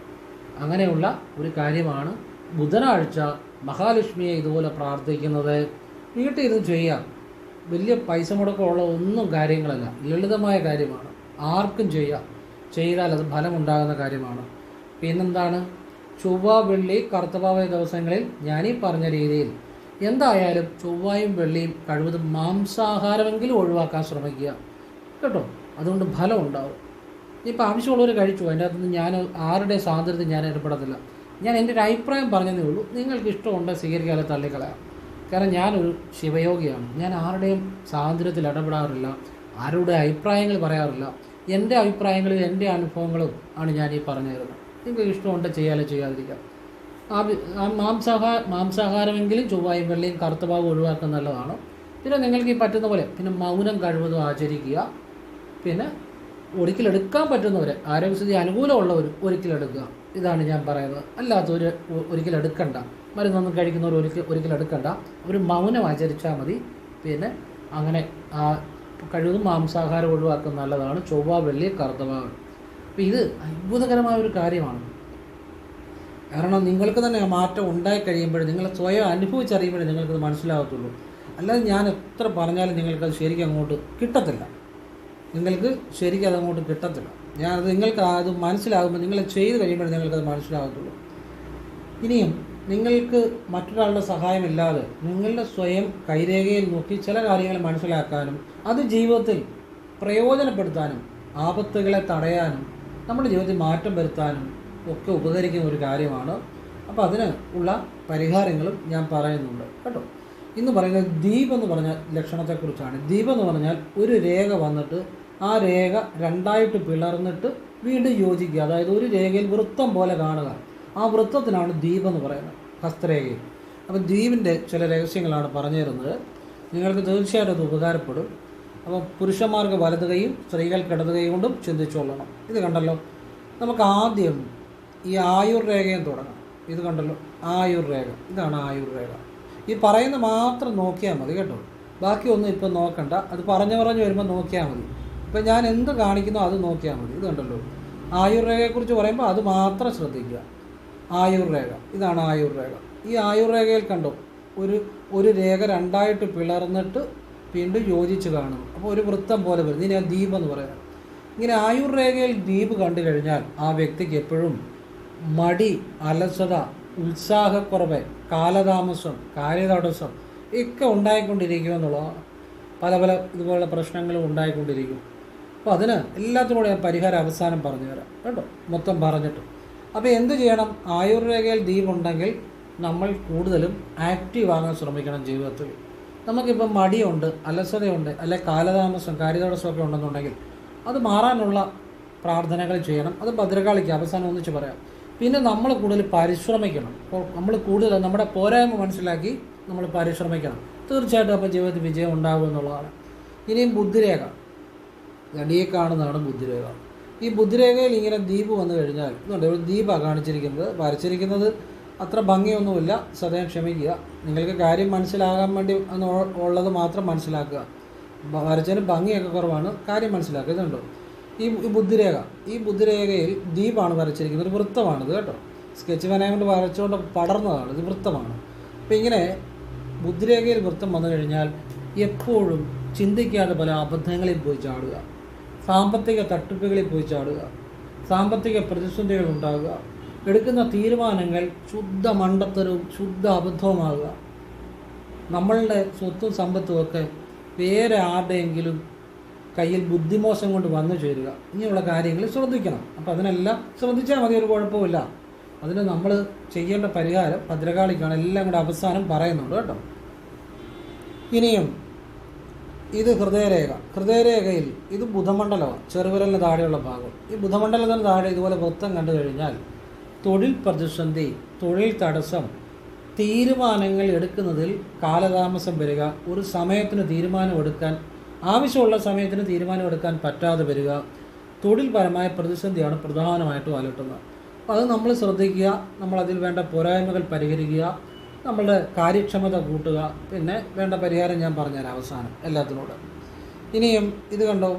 അങ്ങനെയുള്ള ഒരു കാര്യമാണ് ബുധനാഴ്ച മഹാലക്ഷ്മിയെ ഇതുപോലെ പ്രാർത്ഥിക്കുന്നത്. വീട്ടിൽ ഇത് ചെയ്യാം. വലിയ പൈസ മുടക്കമുള്ള ഒന്നും കാര്യങ്ങളല്ല. ലളിതമായ കാര്യമാണ്. ആർക്കും ചെയ്യാം. ചെയ്താൽ അത് ഫലമുണ്ടാകുന്ന കാര്യമാണ്. പിന്നെന്താണ്? ചൊവ്വ വെള്ളി കറുത്തപാവ ദിവസങ്ങളിൽ ഞാനീ പറഞ്ഞ രീതിയിൽ എന്തായാലും ചൊവ്വയും വെള്ളിയും കഴിവതും മാംസാഹാരമെങ്കിലും ഒഴിവാക്കാൻ ശ്രമിക്കുക. കേട്ടോ? അതുകൊണ്ട് ഫലം ഉണ്ടാവും. ഇപ്പോൾ ആവശ്യമുള്ളവർ കഴിച്ചു. അതിന്റെ അകത്തുനിന്ന് ഞാൻ ആരുടെ സാന്ദ്രത ഞാൻ ഏർപ്പെടത്തില്ല ഞാൻ എന്റെ ഒരു അഭിപ്രായം പറഞ്ഞതേ ഉള്ളൂ. നിങ്ങൾക്ക് ഇഷ്ടമുണ്ടെങ്കിൽ സ്വീകരിക്കാതെ തള്ളിക്കളയാം. കാരണം ഞാനൊരു ശിവയോഗിയാണ്. ഞാൻ ആരുടെയും സ്വാതന്ത്ര്യത്തിൽ ഇടപെടാറില്ല. ആരുടെ അഭിപ്രായങ്ങൾ പറയാറില്ല. എന്റെ അഭിപ്രായങ്ങളും എന്റെ അനുഭവങ്ങളും ആണ് ഞാൻ ഈ പറഞ്ഞു തരുന്നത് നിങ്ങൾക്ക് ഇഷ്ടമുണ്ട് ചെയ്യാലോ ചെയ്യാതിരിക്കാം. മാംസാഹാ മാംസാഹാരമെങ്കിലും ചൊവ്വായും വെള്ളിയും കറുത്തഭാഗം ഒഴിവാക്കുന്ന നല്ലതാണ്. പിന്നെ നിങ്ങൾക്ക് ഈ പറ്റുന്ന പോലെ പിന്നെ മൗനം കഴിവതും ആചരിക്കുക. പിന്നെ ഒരിക്കലെടുക്കാൻ പറ്റുന്നവരെ ആരോഗ്യസ്ഥിതി അനുകൂലമുള്ളവർ ഒരിക്കലെടുക്കുക. ഇതാണ് ഞാൻ പറയുന്നത്. അല്ലാത്തവർ ഒരിക്കലും എടുക്കണ്ട മരുന്നൊന്നും കഴിക്കുന്നവർ ഒരിക്കൽ ഒരിക്കലും എടുക്കണ്ട. ഒരു മൗനം ആചരിച്ചാൽ മതി. പിന്നെ അങ്ങനെ കഴിവതും മാംസാഹാരം ഒഴിവാക്കുന്ന നല്ലതാണ്. ചൊവ്വ വെള്ളി കറുത്തഭാഗം അപ്പം ഇത് അത്ഭുതകരമായ ഒരു കാര്യമാണ്. കാരണം നിങ്ങൾക്ക് തന്നെ മാറ്റം ഉണ്ടായി കഴിയുമ്പോൾ നിങ്ങൾ സ്വയം അനുഭവിച്ചറിയുമ്പോഴേ നിങ്ങൾക്കത് മനസ്സിലാകത്തുള്ളൂ. അല്ലാതെ ഞാൻ എത്ര പറഞ്ഞാലും നിങ്ങൾക്കത് ശരിക്കും അങ്ങോട്ട് കിട്ടത്തില്ല. നിങ്ങൾക്ക് ശരിക്കും അതങ്ങോട്ട് കിട്ടത്തില്ല. ഞാനത് നിങ്ങൾക്ക് അത് മനസ്സിലാകുമ്പോൾ നിങ്ങൾ ചെയ്ത് കഴിയുമ്പോഴേ നിങ്ങൾക്കത് മനസ്സിലാകത്തുള്ളൂ. ഇനിയും നിങ്ങൾക്ക് മറ്റൊരാളുടെ സഹായമില്ലാതെ നിങ്ങളുടെ സ്വയം കൈരേഖയിൽ നോക്കി ചില കാര്യങ്ങൾ മനസ്സിലാക്കാനും അത് ജീവിതത്തിൽ പ്രയോജനപ്പെടുത്താനും ആപത്തുകളെ തടയാനും നമ്മുടെ ജീവിതത്തിൽ മാറ്റം വരുത്താനും ഒക്കെ ഉപകരിക്കുന്ന ഒരു കാര്യമാണ്. അപ്പോൾ അതിന് ഉള്ള പരിഹാരങ്ങളും ഞാൻ പറയുന്നുണ്ട്. കേട്ടോ? ഇന്ന് പറയുന്നത് ദ്വീപ് എന്ന് പറഞ്ഞ ലക്ഷണത്തെക്കുറിച്ചാണ്. ദ്വീപ് എന്ന് പറഞ്ഞാൽ ഒരു രേഖ വന്നിട്ട് ആ രേഖ രണ്ടായിട്ട് പിളർന്നിട്ട് വീണ്ടും യോജിക്കുക. അതായത് ഒരു രേഖയിൽ വൃത്തം പോലെ കാണുക. ആ വൃത്തത്തിനാണ് ദ്വീപ് എന്ന് പറയുന്നത് ഹസ്തരേഖയിൽ അപ്പം ദ്വീപിന്റെ ചില രഹസ്യങ്ങളാണ് പറഞ്ഞു തരുന്നത്. നിങ്ങൾക്ക് തീർച്ചയായിട്ടും അത് ഉപകാരപ്പെടും. അപ്പോൾ പുരുഷന്മാർക്ക് വലത് സ്ത്രീകൾ സ്ത്രീകൾക്ക് ഇടത് കൈ കൊണ്ടും ചിന്തിച്ചുകൊള്ളണം ഇത് കണ്ടല്ലോ? നമുക്ക് ആദ്യം ഈ ആയുർ രേഖയും തുടങ്ങാം. ഇത് കണ്ടല്ലോ? ആയുർ രേഖ ഇതാണ് ആയുർ രേഖ ഈ പറയുന്ന മാത്രം നോക്കിയാൽ മതി കേട്ടോ. ബാക്കിയൊന്നും ഇപ്പം നോക്കണ്ട. അത് പറഞ്ഞു പറഞ്ഞു വരുമ്പോൾ നോക്കിയാൽ മതി. ഇപ്പം ഞാൻ എന്ത് കാണിക്കുന്നോ അത് നോക്കിയാൽ മതി. ഇത് കണ്ടല്ലോ? ആയുർ രേഖയെക്കുറിച്ച് പറയുമ്പോൾ അത് മാത്രം ശ്രദ്ധിക്കുക. ആയുർ രേഖ ഇതാണ് ആയുർ രേഖ ഈ ആയുർ രേഖയിൽ കണ്ടോ ഒരു ഒരു രേഖ രണ്ടായിട്ട് പിളർന്നിട്ട് വീണ്ടും യോജിച്ച് കാണും അപ്പോൾ ഒരു വൃത്തം പോലെ വരും ഇതിനെ ദ്വീപ് എന്ന് പറയുന്നത് ഇങ്ങനെ ആയുർ രേഖയിൽ ദ്വീപ് കണ്ടു കഴിഞ്ഞാൽ ആ വ്യക്തിക്ക് എപ്പോഴും മടി അലസത ഉത്സാഹക്കുറവ് കാലതാമസം കാര്യതടസ്സം ഒക്കെ ഉണ്ടായിക്കൊണ്ടിരിക്കും എന്നുള്ളതാണ് പല പല ഇതുപോലുള്ള പ്രശ്നങ്ങളും ഉണ്ടായിക്കൊണ്ടിരിക്കും. അപ്പോൾ അതിന് എല്ലാത്തിനോടും ഞാൻ പരിഹാരം അവസാനം പറഞ്ഞു തരാം. കേട്ടോ മൊത്തം പറഞ്ഞിട്ട്. അപ്പോൾ എന്ത് ചെയ്യണം? ആയുർരേഖയിൽ ദ്വീപുണ്ടെങ്കിൽ നമ്മൾ കൂടുതലും ആക്റ്റീവ് ആകാൻ ശ്രമിക്കണം ജീവിതത്തിൽ. നമുക്കിപ്പം മടിയുണ്ട് അലസതയുണ്ട് അല്ലെ കാലതാമസം കാര്യതടസ്സമൊക്കെ ഉണ്ടെന്നുണ്ടെങ്കിൽ അത് മാറാനുള്ള പ്രാർത്ഥനകൾ ചെയ്യണം. അത് ഭദ്രകാളിക്ക് അവസാനം ഒന്നിച്ച് പറയാം. പിന്നെ നമ്മൾ കൂടുതൽ പരിശ്രമിക്കണം. അപ്പോൾ നമ്മൾ കൂടുതൽ നമ്മുടെ പോരായ്മ മനസ്സിലാക്കി നമ്മൾ പരിശ്രമിക്കണം. തീർച്ചയായിട്ടും അപ്പോൾ ജീവിതത്തിൽ വിജയം ഉണ്ടാകും എന്നുള്ളതാണ്. ഇനിയും ബുദ്ധിരേഖ. ഈ കാണുന്നതാണ് ബുദ്ധിരേഖ. ഈ ബുദ്ധിരേഖയിൽ ഇങ്ങനെ ദ്വീപ് വന്നു കഴിഞ്ഞാൽ ഇതുണ്ട് ഒരു ദ്വീപാണ് കാണിച്ചിരിക്കുന്നത്. വരച്ചിരിക്കുന്നത് അത്ര ഭംഗിയൊന്നുമില്ല. സദയം ക്ഷമിക്കുക. നിങ്ങൾക്ക് കാര്യം മനസ്സിലാകാൻ വേണ്ടി ഉള്ളത് മാത്രം മനസ്സിലാക്കുക. വരച്ചതിന് ഭംഗിയൊക്കെ കുറവാണ്. കാര്യം മനസ്സിലാക്കുക. ഇതുണ്ടോ? ഈ ബുദ്ധിരേഖ. ഈ ബുദ്ധിരേഖയിൽ ദ്വീപാണ് വരച്ചിരിക്കുന്നത്. ഒരു വൃത്തമാണിത് കേട്ടോ. സ്കെച്ച് മാനേജ്മെന്റ് കൊണ്ട് വരച്ചുകൊണ്ട് പടർന്നതാണ്. ഇത് വൃത്തമാണ്. അപ്പം ഇങ്ങനെ ബുദ്ധിരേഖയിൽ വൃത്തം വന്നു കഴിഞ്ഞാൽ എപ്പോഴും ചിന്തിക്കാതെ പല അബദ്ധങ്ങളിൽ പോയി ചാടുക. സാമ്പത്തിക തട്ടിപ്പുകളിൽ പോയി ചാടുക. സാമ്പത്തിക പ്രതിസന്ധികൾ ഉണ്ടാകുക. എടുക്കുന്ന തീരുമാനങ്ങൾ ശുദ്ധ മണ്ടത്തരവും ശുദ്ധ അബദ്ധവുമാകുക. നമ്മളുടെ സ്വത്തും സമ്പത്തും ഒക്കെ വേറെ ആരുടെയെങ്കിലും കയ്യിൽ ബുദ്ധിമോശം കൊണ്ട് വന്നു ചേരുക. ഇങ്ങനെയുള്ള കാര്യങ്ങൾ ശ്രദ്ധിക്കണം. അപ്പം അതിനെല്ലാം ശ്രദ്ധിച്ചാൽ മതി ഒരു കുഴപ്പമില്ല അതിന് നമ്മൾ ചെയ്യേണ്ട പരിഹാരം ഭദ്രകാളിക്കാണ്. എല്ലാം കൂടെ അവസാനം പറയുന്നുണ്ട് കേട്ടോ. ഇനിയും ഇത് ഹൃദയരേഖ. ഹൃദയരേഖയിൽ ഇത് ബുധമണ്ഡലമാണ്. ചെറുവിരലിന് താഴെയുള്ള ഭാഗം. ഈ ബുധമണ്ഡലത്തിന് താഴെ ഇതുപോലെ വൃത്തം കണ്ടു കഴിഞ്ഞാൽ തൊഴിൽ പ്രതിസന്ധി തൊഴിൽ തടസ്സം തീരുമാനങ്ങൾ എടുക്കുന്നതിൽ കാലതാമസം വരിക ഒരു സമയത്തിന് തീരുമാനമെടുക്കാൻ ആവശ്യമുള്ള സമയത്തിന് തീരുമാനമെടുക്കാൻ പറ്റാതെ വരിക തൊഴിൽപരമായ പ്രതിസന്ധിയാണ് പ്രധാനമായിട്ടും അലട്ടുന്നത്. അപ്പോൾ അത് നമ്മൾ ശ്രദ്ധിക്കുക നമ്മൾ അതിൽ വേണ്ട പോരായ്മകൾ പരിഹരിക്കുക നമ്മളുടെ കാര്യക്ഷമത കൂട്ടുക. പിന്നെ വേണ്ട പരിഹാരം ഞാൻ പറഞ്ഞുതരാം അവസാനം എല്ലാത്തിനോട്. ഇനിയും ഇത് കണ്ടോ?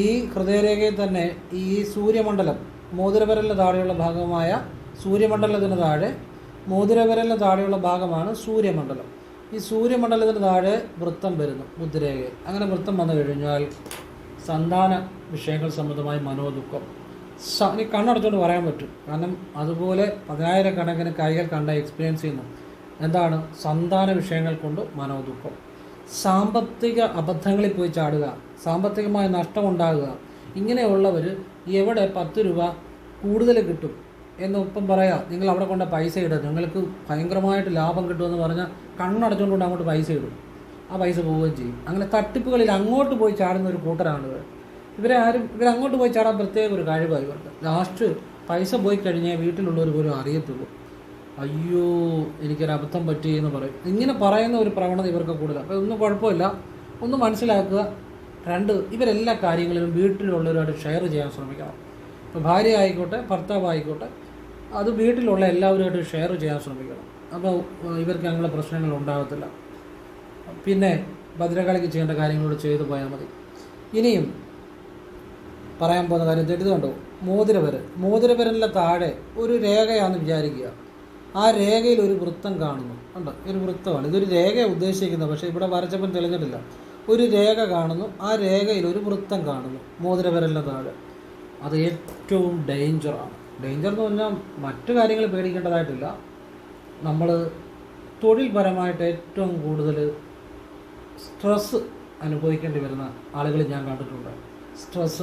ഈ ഹൃദയരേഖയിൽ തന്നെ ഈ സൂര്യമണ്ഡലം മോതിരവിരലിന് താഴെയുള്ള ഭാഗമായ സൂര്യമണ്ഡലത്തിന് താഴെ മോതിരവിരലിന് താഴെയുള്ള ഭാഗമാണ് സൂര്യമണ്ഡലം. ഈ സൂര്യമണ്ഡലത്തിന് താഴെ വൃത്തം വരുന്നു ബുദ്ധിരേഖയിൽ അങ്ങനെ വൃത്തം വന്നു കഴിഞ്ഞാൽ സന്താന വിഷയങ്ങൾ സംബന്ധമായി മനോദുഃഖം. ഇനി കണ്ണടച്ചുകൊണ്ട് പറയാൻ പറ്റും. കാരണം അതുപോലെ പതിനായിരക്കണക്കിന് കൈകൾ കണ്ട എക്സ്പീരിയൻസ് ചെയ്യുന്നു. എന്താണ്? സന്താന വിഷയങ്ങൾ കൊണ്ട് മനോദുഃഖം. സാമ്പത്തിക അബദ്ധങ്ങളിൽ പോയി ചാടുക സാമ്പത്തികമായ നഷ്ടം നഷ്ടമുണ്ടാകുക ഇങ്ങനെയുള്ളവർ എവിടെ പത്ത് രൂപ കൂടുതൽ കിട്ടും? എന്ന് ഇപ്പം പറയാം നിങ്ങൾ അവിടെ കൊണ്ട് പൈസ ഇടുക നിങ്ങൾക്ക് ഭയങ്കരമായിട്ട് ലാഭം കിട്ടുമെന്ന് പറഞ്ഞാൽ കണ്ണടച്ചുകൊണ്ട് അങ്ങോട്ട് പൈസ ഇടും. ആ പൈസ പോവുകയും ചെയ്യും. അങ്ങനെ തട്ടിപ്പുകളിൽ അങ്ങോട്ട് പോയി ചാടുന്ന ഒരു കൂട്ടരാണ് ഇവർ ഇവരെ ആരും ഇവരങ്ങോട്ട് പോയി ചാടാൻ പ്രത്യേക ഒരു കഴിവാണ് ഇവർക്ക്. ലാസ്റ്റ് പൈസ പോയി കഴിഞ്ഞാൽ വീട്ടിലുള്ളവർ പോലും അറിയത്തുള്ളൂ. അയ്യോ എനിക്കൊരു അബദ്ധം പറ്റി എന്ന് പറയും. ഇങ്ങനെ പറയുന്ന ഒരു പ്രവണത ഇവർക്ക് കൂടുതൽ അപ്പോൾ ഒന്നും കുഴപ്പമില്ല. ഒന്ന് മനസ്സിലാക്കുക. രണ്ട് ഇവരെല്ലാ കാര്യങ്ങളിലും വീട്ടിലുള്ളവരുമായിട്ട് ഷെയർ ചെയ്യാൻ ശ്രമിക്കണം. ഇപ്പോൾ ഭാര്യ ആയിക്കോട്ടെ ഭർത്താവ് ആയിക്കോട്ടെ അത് വീട്ടിലുള്ള എല്ലാവരുമായിട്ട് ഷെയർ ചെയ്യാൻ ശ്രമിക്കണം. അപ്പോൾ ഇവർക്ക് അങ്ങനെ പ്രശ്നങ്ങൾ ഉണ്ടാകത്തില്ല. പിന്നെ ഭദ്രകാളിക്ക് ചെയ്യേണ്ട കാര്യങ്ങളോട് ചെയ്തു പോയാൽ മതി. ഇനിയും പറയാൻ പോകുന്ന കാര്യം തെറ്റിതുണ്ടോ കണ്ടോ മോതിരവരനിലെ താഴെ ഒരു രേഖയാണെന്ന് വിചാരിക്കുക. ആ രേഖയിൽ ഒരു വൃത്തം കാണുന്നു. ഉണ്ട് ഒരു വൃത്തമാണ്. ഇതൊരു രേഖ ഉദ്ദേശിക്കുന്നത്. പക്ഷേ ഇവിടെ വരച്ചപ്പം തെളിഞ്ഞിട്ടില്ല. ഒരു രേഖ കാണുന്നു. ആ രേഖയിൽ ഒരു വൃത്തം കാണുന്നു. മോതിരവിരലിന്റെ താഴെ. അത് ഏറ്റവും ഡേഞ്ചറാണ് ഡേഞ്ചർ എന്ന് പറഞ്ഞാൽ മറ്റു കാര്യങ്ങൾ പേടിക്കേണ്ടതായിട്ടില്ല. നമ്മൾ തൊഴിൽപരമായിട്ട് ഏറ്റവും കൂടുതൽ സ്ട്രെസ്സ് അനുഭവിക്കേണ്ടി വരുന്ന ആളുകൾ ഞാൻ കണ്ടിട്ടുണ്ട്. സ്ട്രെസ്സ്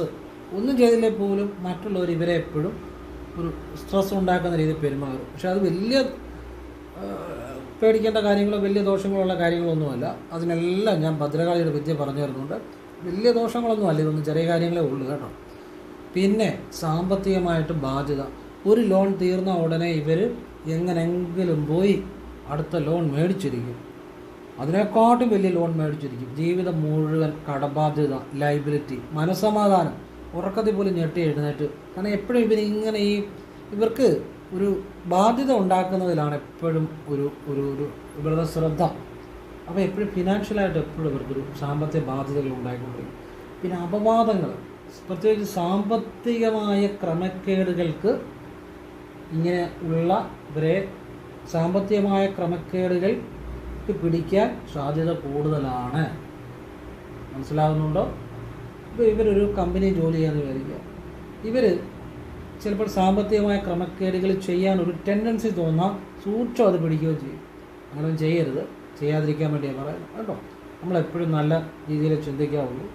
ഒന്നും ചെയ്തില്ലേ പോലും മറ്റുള്ളവർ ഇവരെ എപ്പോഴും ഒരു സ്ട്രെസ് ഉണ്ടാക്കുന്ന രീതിയിൽ പെരുമാറും. പക്ഷെ അത് വലിയ പേടിക്കേണ്ട കാര്യങ്ങളോ വലിയ ദോഷങ്ങളുള്ള കാര്യങ്ങളൊന്നുമല്ല. അതിനെല്ലാം ഞാൻ ഭദ്രകാളിയുടെ വിദ്യ പറഞ്ഞു തരുന്നുണ്ട്. വലിയ ദോഷങ്ങളൊന്നുമല്ല ഇതൊന്നും ചെറിയ കാര്യങ്ങളേ ഉള്ളൂ കേട്ടോ. പിന്നെ സാമ്പത്തികമായിട്ട് ബാധ്യത. ഒരു ലോൺ തീർന്ന ഉടനെ ഇവർ എങ്ങനെങ്കിലും പോയി അടുത്ത ലോൺ മേടിച്ചിരിക്കും. അതിനെക്കാട്ടും വലിയ ലോൺ മേടിച്ചിരിക്കും. ജീവിതം മുഴുവൻ കടബാധ്യത ലൈബിലിറ്റി മനസമാധാനം ഉറക്കത്തിൽ പോലും ഞെട്ടി എഴുന്നേറ്റ് കാരണം എപ്പോഴും ഇവർ ഇങ്ങനെ ഈ ഇവർക്ക് ഒരു ബാധ്യത ഉണ്ടാക്കുന്നതിലാണ് എപ്പോഴും ഒരു ഒരു ഒരു ഇവരുടെ ശ്രദ്ധ. അപ്പോൾ എപ്പോഴും ഫിനാൻഷ്യലായിട്ട് എപ്പോഴും ഇവർക്കൊരു സാമ്പത്തിക ബാധ്യതകൾ ഉണ്ടായിക്കൊണ്ടിരിക്കും. പിന്നെ അപവാദങ്ങൾ. പ്രത്യേകിച്ച് സാമ്പത്തികമായ ക്രമക്കേടുകൾക്ക് ഇങ്ങനെ ഉള്ള ഇവരെ സാമ്പത്തികമായ ക്രമക്കേടുകൾക്ക് പിടിക്കാൻ സാധ്യത കൂടുതലാണ്. മനസ്സിലാകുന്നുണ്ടോ ഇപ്പോൾ ഇവരൊരു കമ്പനി ജോലി ചെയ്യാന്ന് വിചാരിക്കുക. ഇവർ ചിലപ്പോൾ സാമ്പത്തികമായ ക്രമക്കേടുകൾ ചെയ്യാൻ ഒരു ടെൻഡൻസി തോന്നാം സൂക്ഷം അത് പിടിക്കുകയും ചെയ്യും. അങ്ങനെ ചെയ്യരുത്. ചെയ്യാതിരിക്കാൻ വേണ്ടിയാണ് പറയുന്നത് കേട്ടോ നമ്മളെപ്പോഴും നല്ല രീതിയിൽ ചിന്തിക്കാവുള്ളൂ.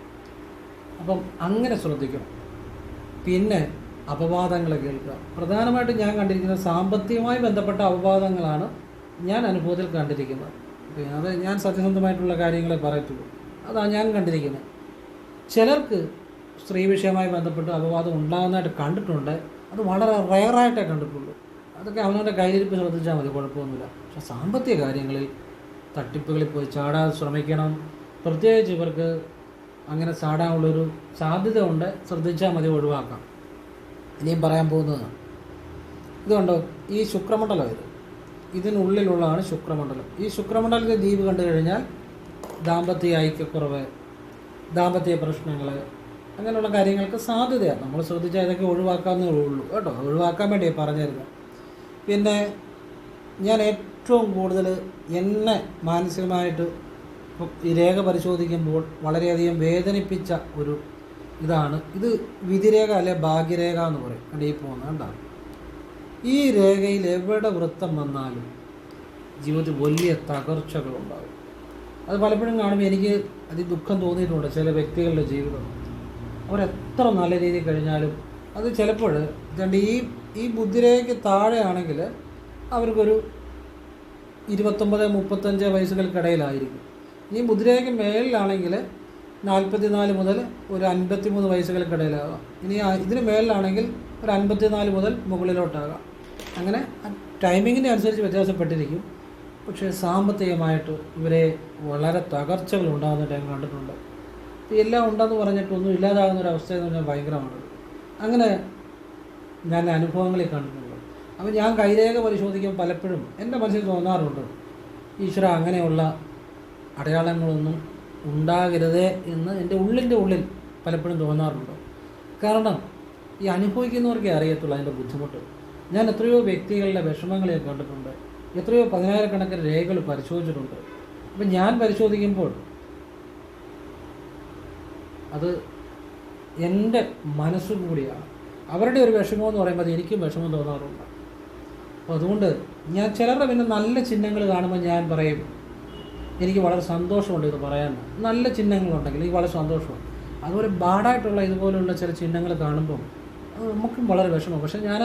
അപ്പം അങ്ങനെ ശ്രദ്ധിക്കണം. പിന്നെ അപവാദങ്ങൾ കേൾക്കുക. പ്രധാനമായിട്ടും ഞാൻ കണ്ടിരിക്കുന്നത് സാമ്പത്തികമായി ബന്ധപ്പെട്ട അപവാദങ്ങളാണ് ഞാൻ അനുഭവത്തിൽ കണ്ടിരിക്കുന്നത്. അത് ഞാൻ സത്യസന്ധമായിട്ടുള്ള കാര്യങ്ങളെ പറയത്തുള്ളൂ. അതാണ് ഞാൻ കണ്ടിരിക്കുന്നത്. ചിലർക്ക് സ്ത്രീ വിഷയവുമായി ബന്ധപ്പെട്ട് അപവാദം ഉണ്ടാകുന്നതായിട്ട് കണ്ടിട്ടുണ്ട്. അത് വളരെ റയറായിട്ടേ കണ്ടിട്ടുള്ളൂ. അതൊക്കെ അവനവന്റെ കയ്യിലിരിപ്പ് ശ്രദ്ധിച്ചാൽ മതി കുഴപ്പമൊന്നുമില്ല. പക്ഷെ സാമ്പത്തിക കാര്യങ്ങളിൽ തട്ടിപ്പുകളിൽ പോയി ചാടാൻ ശ്രമിക്കണം. പ്രത്യേകിച്ച് ഇവർക്ക് അങ്ങനെ ചാടാനുള്ളൊരു സാധ്യത ഉണ്ട് ശ്രദ്ധിച്ചാൽ മതി ഒഴിവാക്കാം. ഇനിയും പറയാൻ പോകുന്നത് ഇതുകൊണ്ടോ ഈ ശുക്രമണ്ഡലം ഇത്. ഇതിനുള്ളിലുള്ളതാണ് ശുക്രമണ്ഡലം. ഈ ശുക്രമണ്ഡലത്തെ ദ്വീപ് കണ്ടു കഴിഞ്ഞാൽ ദാമ്പത്യ ഐക്യക്കുറവ് ദാമ്പത്യ പ്രശ്നങ്ങൾ അങ്ങനെയുള്ള കാര്യങ്ങൾക്ക് സാധ്യതയാണ്. നമ്മൾ ശ്രദ്ധിച്ചാൽ ഇതൊക്കെ ഒഴിവാക്കാമെന്നേ ഉള്ളൂ കേട്ടോ. ഒഴിവാക്കാൻ വേണ്ടിയാണ് പറഞ്ഞിരുന്നത് പിന്നെ ഞാൻ ഏറ്റവും കൂടുതൽ എന്നെ മാനസികമായിട്ട് ഈ രേഖ പരിശോധിക്കുമ്പോൾ വളരെയധികം വേദനിപ്പിച്ച ഒരു ഇതാണ്. ഇത് വിധിരേഖ അല്ലെ ഭാഗ്യരേഖ എന്ന് പറയും. കണ്ടീ പോകുന്നത് കണ്ടാണ് ഈ രേഖയിൽ എവിടെ വൃത്തം വന്നാലും ജീവിതത്തിൽ വലിയ തകർച്ചകളുണ്ടാകും. അത് പലപ്പോഴും കാണുമ്പോൾ എനിക്ക് അതി ദുഃഖം തോന്നിയിട്ടുണ്ട് ചില വ്യക്തികളുടെ ജീവിതം. അവരെത്ര നല്ല രീതിയിൽ കഴിഞ്ഞാലും അത് ചിലപ്പോൾ ഇതുകൊണ്ട് ഈ ഈ ബുദ്ധിരേഖയ്ക്ക് താഴെയാണെങ്കിൽ അവർക്കൊരു ഇരുപത്തൊമ്പത് മുപ്പത്തഞ്ച് വയസ്സുകൾക്കിടയിലായിരിക്കും. ഈ ബുദ്ധിരേഖയ്ക്ക് മേളിലാണെങ്കിൽ നാൽപ്പത്തി നാല് മുതൽ ഒരു അൻപത്തി മൂന്ന് വയസ്സുകൾക്കിടയിലാകാം. ഇനി ഇതിന് മേളിലാണെങ്കിൽ ഒരു അൻപത്തി നാല് മുതൽ മുകളിലോട്ടാകാം. അങ്ങനെ ടൈമിങ്ങിനെ അനുസരിച്ച് വ്യത്യാസപ്പെട്ടിരിക്കും. പക്ഷേ സാമ്പത്തികമായിട്ട് ഇവരെ വളരെ തകർച്ചകൾ ഉണ്ടാകുന്നതായിട്ട് ഞാൻ കണ്ടിട്ടുണ്ട്. എല്ലാം ഉണ്ടെന്ന് പറഞ്ഞിട്ടൊന്നും ഇല്ലാതാകുന്ന ഒരു അവസ്ഥ എന്ന് പറഞ്ഞാൽ ഭയങ്കരമാണ്. അങ്ങനെ ഞാൻ അനുഭവങ്ങളിൽ കണ്ടിട്ടുണ്ട്. അപ്പോൾ ഞാൻ കൈരേഖ പരിശോധിക്കുമ്പോൾ പലപ്പോഴും എന്റെ മനസ്സിൽ തോന്നാറുണ്ട്. ഈശ്വര അങ്ങനെയുള്ള അടയാളങ്ങളൊന്നും ഉണ്ടാകരുതേ എന്ന് എന്റെ ഉള്ളിന്റെ ഉള്ളിൽ പലപ്പോഴും തോന്നാറുണ്ട്. കാരണം ഈ അനുഭവിക്കുന്നവർക്കേ അറിയത്തുള്ളൂ അതിന്റെ ബുദ്ധിമുട്ട്. ഞാൻ എത്രയോ വ്യക്തികളുടെ വിഷമങ്ങളെ കണ്ടിട്ടുണ്ട്. എത്രയോ പതിനായിരക്കണക്കിന് രേഖകൾ പരിശോധിച്ചിട്ടുണ്ട്. അപ്പം ഞാൻ പരിശോധിക്കുമ്പോൾ അത് എന്റെ മനസ്സും കൂടിയാണ്. അവരുടെ ഒരു വിഷമം എന്ന് പറയുമ്പോൾ എനിക്കും വിഷമം തോന്നാറുണ്ട്. അപ്പോൾ അതുകൊണ്ട് ഞാൻ ചിലരുടെ പിന്നെ നല്ല ചിഹ്നങ്ങൾ കാണുമ്പോൾ ഞാൻ പറയും എനിക്ക് വളരെ സന്തോഷമുണ്ട് ഇത് പറയാൻ. നല്ല ചിഹ്നങ്ങളുണ്ടെങ്കിൽ എനിക്ക് വളരെ സന്തോഷമുണ്ട്. അതുപോലെ ബാഡായിട്ടുള്ള ഇതുപോലുള്ള ചില ചിഹ്നങ്ങൾ കാണുമ്പോൾ നമുക്കും വളരെ വിഷമം. പക്ഷേ ഞാൻ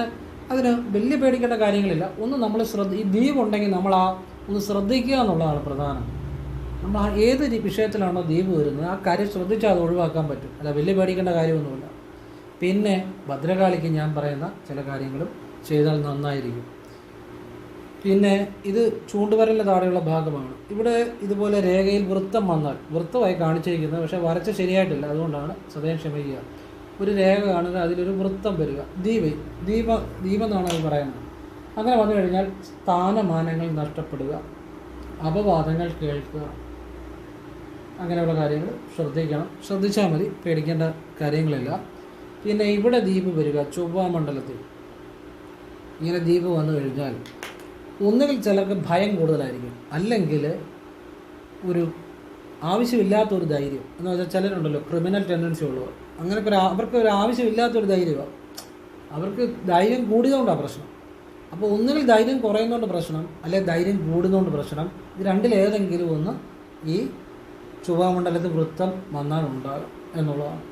അതിന് വലിയ പേടിക്കേണ്ട കാര്യങ്ങളില്ല. ഒന്ന് നമ്മൾ ശ്രദ്ധ ഈ ദീപുണ്ടെങ്കിൽ നമ്മൾ ആ ഒന്ന് ശ്രദ്ധിക്കുക എന്നുള്ളതാണ് പ്രധാനം. നമ്മൾ ഏത് വിഷയത്തിലാണോ ദ്വീപ് വരുന്നത് ആ കാര്യം ശ്രദ്ധിച്ചാൽ അത് ഒഴിവാക്കാൻ പറ്റും. അല്ല വലിയ പേടിക്കേണ്ട കാര്യമൊന്നുമില്ല. പിന്നെ ഭദ്രകാളിക്ക് ഞാൻ പറയുന്ന ചില കാര്യങ്ങളും ചെയ്താൽ നന്നായിരിക്കും. പിന്നെ ഇത് ചൂണ്ടുവരലിന്റെ താഴെയുള്ള ഭാഗമാണ്. ഇവിടെ ഇതുപോലെ രേഖയിൽ വൃത്തം വന്നാൽ വൃത്തമായി കാണിച്ചിരിക്കുന്നത് പക്ഷേ വരച്ച ശരിയായിട്ടില്ല. അതുകൊണ്ടാണ് സദയം ക്ഷമിക്കുക. ഒരു രേഖ കാണുക അതിലൊരു വൃത്തം വരിക. ദീപ ദീപ എന്നാണ് അത് പറയുന്നത്. അങ്ങനെ വന്നു കഴിഞ്ഞാൽ സ്ഥാനമാനങ്ങൾ നഷ്ടപ്പെടുക അപവാദങ്ങൾ കേൾക്കുക. അങ്ങനെയുള്ള കാര്യങ്ങൾ ശ്രദ്ധിക്കണം. ശ്രദ്ധിച്ചാൽ മതി പേടിക്കേണ്ട കാര്യങ്ങളില്ല. പിന്നെ ഇവിടെ ദ്വീപ് വരിക ചൊവ്വ മണ്ഡലത്തിൽ. ഇങ്ങനെ ദ്വീപ് വന്നു കഴിഞ്ഞാൽ ഒന്നുകിൽ ചിലർക്ക് ഭയം കൂടുതലായിരിക്കും. അല്ലെങ്കിൽ ഒരു ആവശ്യമില്ലാത്തൊരു ധൈര്യം. എന്ന് വെച്ചാൽ ചിലരുണ്ടല്ലോ ക്രിമിനൽ ടെൻഡൻസി ഉള്ളവർ. അങ്ങനെ ഒരു അവർക്ക് ഒരു ആവശ്യമില്ലാത്തൊരു ധൈര്യമാണ് അവർക്ക് ധൈര്യം കൂടിയതുകൊണ്ടാണ് പ്രശ്നം. അപ്പോൾ ഒന്നുകിൽ ധൈര്യം കുറയുന്നതുകൊണ്ട് പ്രശ്നം അല്ലെങ്കിൽ ധൈര്യം കൂടുന്നതുകൊണ്ട് പ്രശ്നം ഇത് രണ്ടിലേതെങ്കിലും ഒന്ന് ഈ ചൊവ്വാമണ്ഡലത്തിൽ വൃത്തം വന്നാൽ ഉണ്ടാകും എന്നുള്ളതാണ്.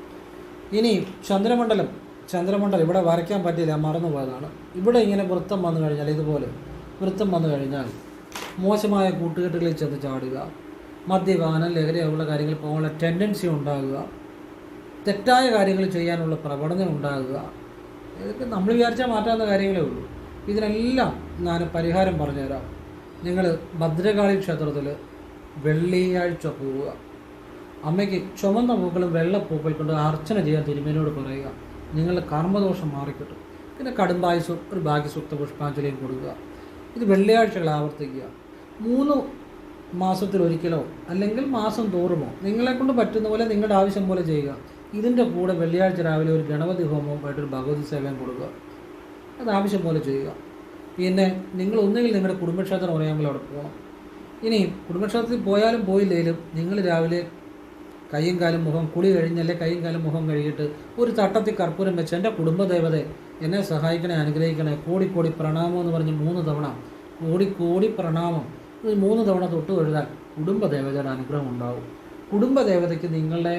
ഇനി ചന്ദ്രമണ്ഡലം ചന്ദ്രമണ്ഡലം ഇവിടെ വരയ്ക്കാൻ പറ്റില്ല മറന്നു പോയതാണ് ഇവിടെ ഇങ്ങനെ വൃത്തം വന്നു കഴിഞ്ഞാൽ ഇതുപോലെ വൃത്തം വന്നു കഴിഞ്ഞാൽ മോശമായ കൂട്ടുകെട്ടുകളിൽ ചെന്ന് ചാടുക മദ്യപാനം ലഹരി പോലുള്ള കാര്യങ്ങൾ പോകാനുള്ള ടെൻഡൻസി ഉണ്ടാകുക തെറ്റായ കാര്യങ്ങൾ ചെയ്യാനുള്ള പ്രവണത ഉണ്ടാകുക ഇതൊക്കെ നമ്മൾ വിചാരിച്ചാൽ മാറ്റാവുന്ന കാര്യങ്ങളേ ഉള്ളൂ. ഇതിനെല്ലാം ഞാൻ പരിഹാരം പറഞ്ഞുതരാം. നിങ്ങൾ ഭദ്രകാളി ക്ഷേത്രത്തിൽ വെള്ളിയാഴ്ച പോവുക. അമ്മയ്ക്ക് ചുമന്ന പൂക്കളും വെള്ളപ്പൂക്കൾ കൊണ്ട് അർച്ചന ചെയ്യാൻ തിരുമേനോട് പറയുക. നിങ്ങളുടെ കർമ്മദോഷം മാറിക്കിട്ടും. പിന്നെ കടുംബായുസ് ഒരു ഭാഗ്യസൂക്ത പുഷ്പാഞ്ജലിയും കൊടുക്കുക. ഇത് വെള്ളിയാഴ്ചകൾ ആവർത്തിക്കുക. മൂന്ന് മാസത്തിലൊരിക്കലോ അല്ലെങ്കിൽ മാസം തോറുമോ നിങ്ങളെ കൊണ്ട് പറ്റുന്ന പോലെ നിങ്ങളുടെ ആവശ്യം പോലെ ചെയ്യുക. ഇതിന്റെ കൂടെ വെള്ളിയാഴ്ച രാവിലെ ഒരു ഗണപതി ഹോമവും ആയിട്ടൊരു ഭഗവതി സേവയും കൊടുക്കുക. അത് ആവശ്യം പോലെ ചെയ്യുക. പിന്നെ നിങ്ങൾ ഒന്നുകിൽ നിങ്ങളുടെ കുടുംബക്ഷേത്രം അറിയാമെങ്കിൽ അവിടെ പോകണം ഇനി കുടുംബക്ഷേത്രത്തിൽ പോയാലും പോയില്ലെങ്കിലും നിങ്ങൾ രാവിലെ കയ്യും കാലും മുഖം കുളി കഴിഞ്ഞല്ലേ കയ്യും കാലും മുഖം കഴുകിയിട്ട് ഒരു തട്ടത്തിൽ കർപ്പൂരം വെച്ച് എന്റെ കുടുംബദേവതയെ എന്നെ സഹായിക്കണേ അനുഗ്രഹിക്കണേ കോടി കോടി പ്രണാമം എന്ന് പറഞ്ഞ് മൂന്ന് തവണ കോടി കോടി പ്രണാമം. മൂന്ന് തവണ തൊട്ട് തൊഴുതാൽ കുടുംബദേവതയുടെ അനുഗ്രഹം ഉണ്ടാവും. കുടുംബദേവതയ്ക്ക് നിങ്ങളെ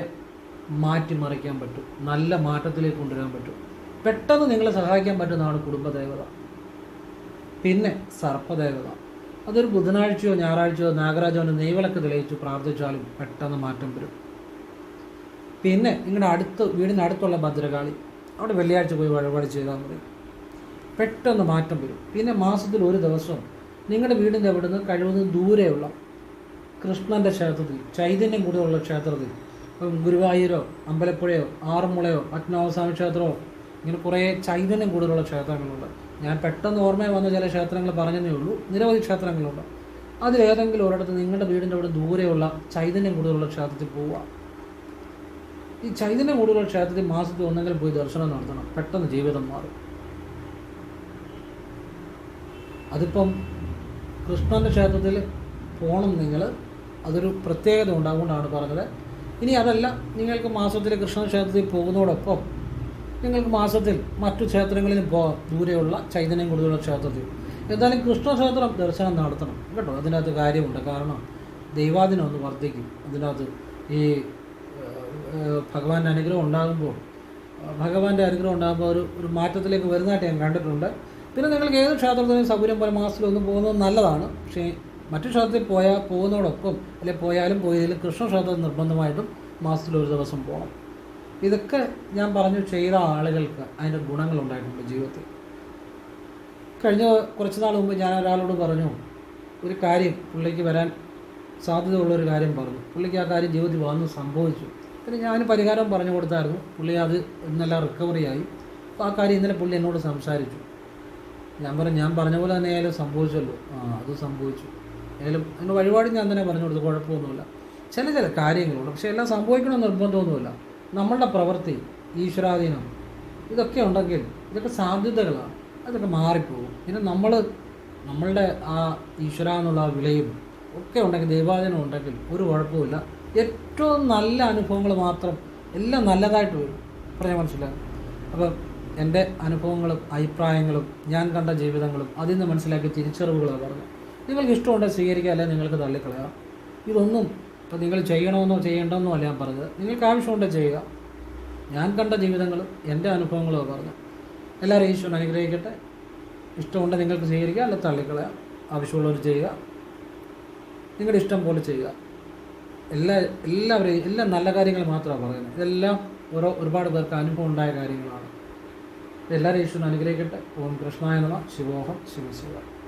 മാറ്റിമറിക്കാൻ പറ്റും. നല്ല മാറ്റത്തിലേക്ക് കൊണ്ടുവരാൻ പറ്റും. പെട്ടെന്ന് നിങ്ങളെ സഹായിക്കാൻ പറ്റുന്നതാണ് കുടുംബദേവത. പിന്നെ സർപ്പദേവത. അതൊരു ബുധനാഴ്ചയോ ഞായറാഴ്ചയോ നാഗരാജോന് നെയ്വിളക്ക് തെളിയിച്ചു പ്രാർത്ഥിച്ചാലും പെട്ടെന്ന് മാറ്റം വരും. പിന്നെ നിങ്ങളുടെ അടുത്ത് വീടിന്റെ അടുത്തുള്ള ഭദ്രകാളി അവിടെ വെള്ളിയാഴ്ച പോയി വഴിപാട് ചെയ്താൽ മതി. പെട്ടെന്ന് മാറ്റം വരും. പിന്നെ മാസത്തിൽ ഒരു ദിവസം നിങ്ങളുടെ വീടിന്റെ അവിടുന്ന് കഴിവതും ദൂരെയുള്ള കൃഷ്ണന്റെ ക്ഷേത്രത്തിൽ ചൈതന്യം കൂടുതലുള്ള ക്ഷേത്രത്തിൽ ഗുരുവായൂരോ അമ്പലപ്പുഴയോ ആറന്മുളയോ പത്മനാഭസ്വാമി ക്ഷേത്രമോ ഇങ്ങനെ കുറേ ചൈതന്യം കൂടുതലുള്ള ക്ഷേത്രങ്ങളുണ്ട്. ഞാൻ പെട്ടെന്ന് ഓർമ്മയിൽ വന്ന ചില ക്ഷേത്രങ്ങൾ പറഞ്ഞതേ ഉള്ളൂ. നിരവധി ക്ഷേത്രങ്ങളുണ്ട്. അതിലേതെങ്കിലും ഒരിടത്ത് നിങ്ങളുടെ വീടിന്റെ അവിടെ ദൂരെയുള്ള ചൈതന്യം കൂടുതലുള്ള ക്ഷേത്രത്തിൽ പോവുക. ഈ ചൈതന്യം കൂടുതലുള്ള ക്ഷേത്രത്തിൽ മാസത്തിൽ ഒന്നെങ്കിലും പോയി ദർശനം നടത്തണം. പെട്ടെന്ന് ജീവിതം മാറും. അതിപ്പം കൃഷ്ണന്റെ ക്ഷേത്രത്തിൽ പോകണം നിങ്ങൾ. അതൊരു പ്രത്യേകത ഉണ്ട് പറഞ്ഞത്. ഇനി അതല്ല നിങ്ങൾക്ക് മാസത്തിൽ കൃഷ്ണ ക്ഷേത്രത്തിൽ പോകുന്നതോടൊപ്പം നിങ്ങൾക്ക് മാസത്തിൽ മറ്റു ക്ഷേത്രങ്ങളിലും പോകാം ദൂരെയുള്ള ചൈതന്യം കൂടുതലുള്ള ക്ഷേത്രത്തിൽ. എന്തായാലും കൃഷ്ണക്ഷേത്രം ദർശനം നടത്തണം കേട്ടോ. അതിനകത്ത് കാര്യമുണ്ട്. കാരണം ദൈവാദിനം ഒന്ന് വർദ്ധിക്കും. അതിനകത്ത് ഈ ഭഗവാന്റെ അനുഗ്രഹം ഉണ്ടാകുമ്പോൾ ഭഗവാന്റെ അനുഗ്രഹം ഉണ്ടാകുമ്പോൾ ഒരു ഒരു മാറ്റത്തിലേക്ക് വരുന്നതായിട്ട് ഞാൻ കണ്ടിട്ടുണ്ട്. പിന്നെ നിങ്ങൾക്ക് ഏത് ക്ഷേത്രത്തിനും സൗകര്യം പോലെ മാസത്തിലൊന്നും പോകുന്നത് നല്ലതാണ്. പക്ഷേ മറ്റു ക്ഷേത്രത്തിൽ പോയാൽ പോകുന്നതോടൊപ്പം അല്ലെങ്കിൽ പോയാലും പോയതിലും കൃഷ്ണക്ഷേത്രം നിർബന്ധമായിട്ടും മാസത്തിൽ ഒരു ദിവസം പോകണം. ഇതൊക്കെ ഞാൻ പറഞ്ഞു ചെയ്ത ആളുകൾക്ക് അതിന്റെ ഗുണങ്ങളുണ്ടായിട്ടുണ്ട് ജീവിതത്തിൽ. കഴിഞ്ഞ കുറച്ച് നാൾ മുമ്പ് ഞാൻ ഒരാളോട് പറഞ്ഞു ഒരു കാര്യം പുള്ളിക്ക് വരാൻ സാധ്യതയുള്ളൊരു കാര്യം പറഞ്ഞു. പുള്ളിക്ക് ആ കാര്യം ജീവിതത്തിൽ വന്ന് സംഭവിച്ചു. പിന്നെ ഞാൻ പരിഹാരം പറഞ്ഞു കൊടുത്തായിരുന്നു. പുള്ളി അത് ഇന്നലെ റിക്കവറി ആയി. അപ്പോൾ ആ കാര്യം ഇന്നലെ പുള്ളി എന്നോട് സംസാരിച്ചു. ഞാൻ പറഞ്ഞു ഞാൻ പറഞ്ഞ പോലെ തന്നെ ആയാലും സംഭവിച്ചല്ലോ. ആ അത് സംഭവിച്ചു. ഏതായാലും അതിന്റെ വഴിപാട് ഞാൻ തന്നെ പറഞ്ഞു കൊടുത്തു. കുഴപ്പമൊന്നുമില്ല. ചില ചില കാര്യങ്ങളുണ്ട്. പക്ഷേ എല്ലാം സംഭവിക്കണമെന്ന് നിർബന്ധമൊന്നുമില്ല. നമ്മളുടെ പ്രവൃത്തി ഈശ്വരാധീനം ഇതൊക്കെ ഉണ്ടെങ്കിൽ ഇതൊക്കെ സാധ്യതകളാണ്. അതൊക്കെ മാറിപ്പോകും. പിന്നെ നമ്മൾ നമ്മളുടെ ആ ഈശ്വര എന്നുള്ള വിലയും ഒക്കെ ഉണ്ടെങ്കിൽ ദൈവാധീനം ഉണ്ടെങ്കിൽ ഒരു കുഴപ്പമില്ല ഏറ്റവും നല്ല അനുഭവങ്ങൾ മാത്രം എല്ലാം നല്ലതായിട്ട് വരും. പറഞ്ഞാൽ മനസ്സിലാകും അപ്പം എന്റെ അനുഭവങ്ങളും അഭിപ്രായങ്ങളും ഞാൻ കണ്ട ജീവിതങ്ങളും അതിൽ നിന്ന് മനസ്സിലാക്കിയ തിരിച്ചറിവുകളാണ് പറഞ്ഞത്. നിങ്ങൾക്ക് ഇഷ്ടമുണ്ടെങ്കിൽ സ്വീകരിക്കുക അല്ലെങ്കിൽ നിങ്ങൾക്ക് തള്ളിക്കളയാം. ഇതൊന്നും ഇപ്പം നിങ്ങൾ ചെയ്യണമെന്നോ ചെയ്യേണ്ടെന്നോ അല്ല ഞാൻ പറഞ്ഞത്. നിങ്ങൾക്ക് ആവശ്യമുണ്ടെങ്കിൽ ചെയ്യുക. ഞാൻ കണ്ട ജീവിതങ്ങളും എന്റെ അനുഭവങ്ങളും പറഞ്ഞു എല്ലാവരും ഈശ്വരൻ അനുഗ്രഹിക്കട്ടെ. ഇഷ്ടമുണ്ട് നിങ്ങൾക്ക് സ്വീകരിക്കുക അല്ല തള്ളിക്കളയാം ആവശ്യമുള്ളവർ ചെയ്യുക. നിങ്ങളുടെ ഇഷ്ടം പോലെ ചെയ്യുക. എല്ലാ എല്ലാവരെയും എല്ലാ നല്ല കാര്യങ്ങൾ മാത്രമാണ് പറയുന്നത്. ഇതെല്ലാം ഓരോ ഒരുപാട് പേർക്ക് അനുഭവം ഉണ്ടായ കാര്യങ്ങളാണ്. എല്ലാവരും ഈശ്വരൻ അനുഗ്രഹിക്കട്ടെ. ഓം കൃഷ്ണായ നമ. ശിവോഹം. ശിവശിവ.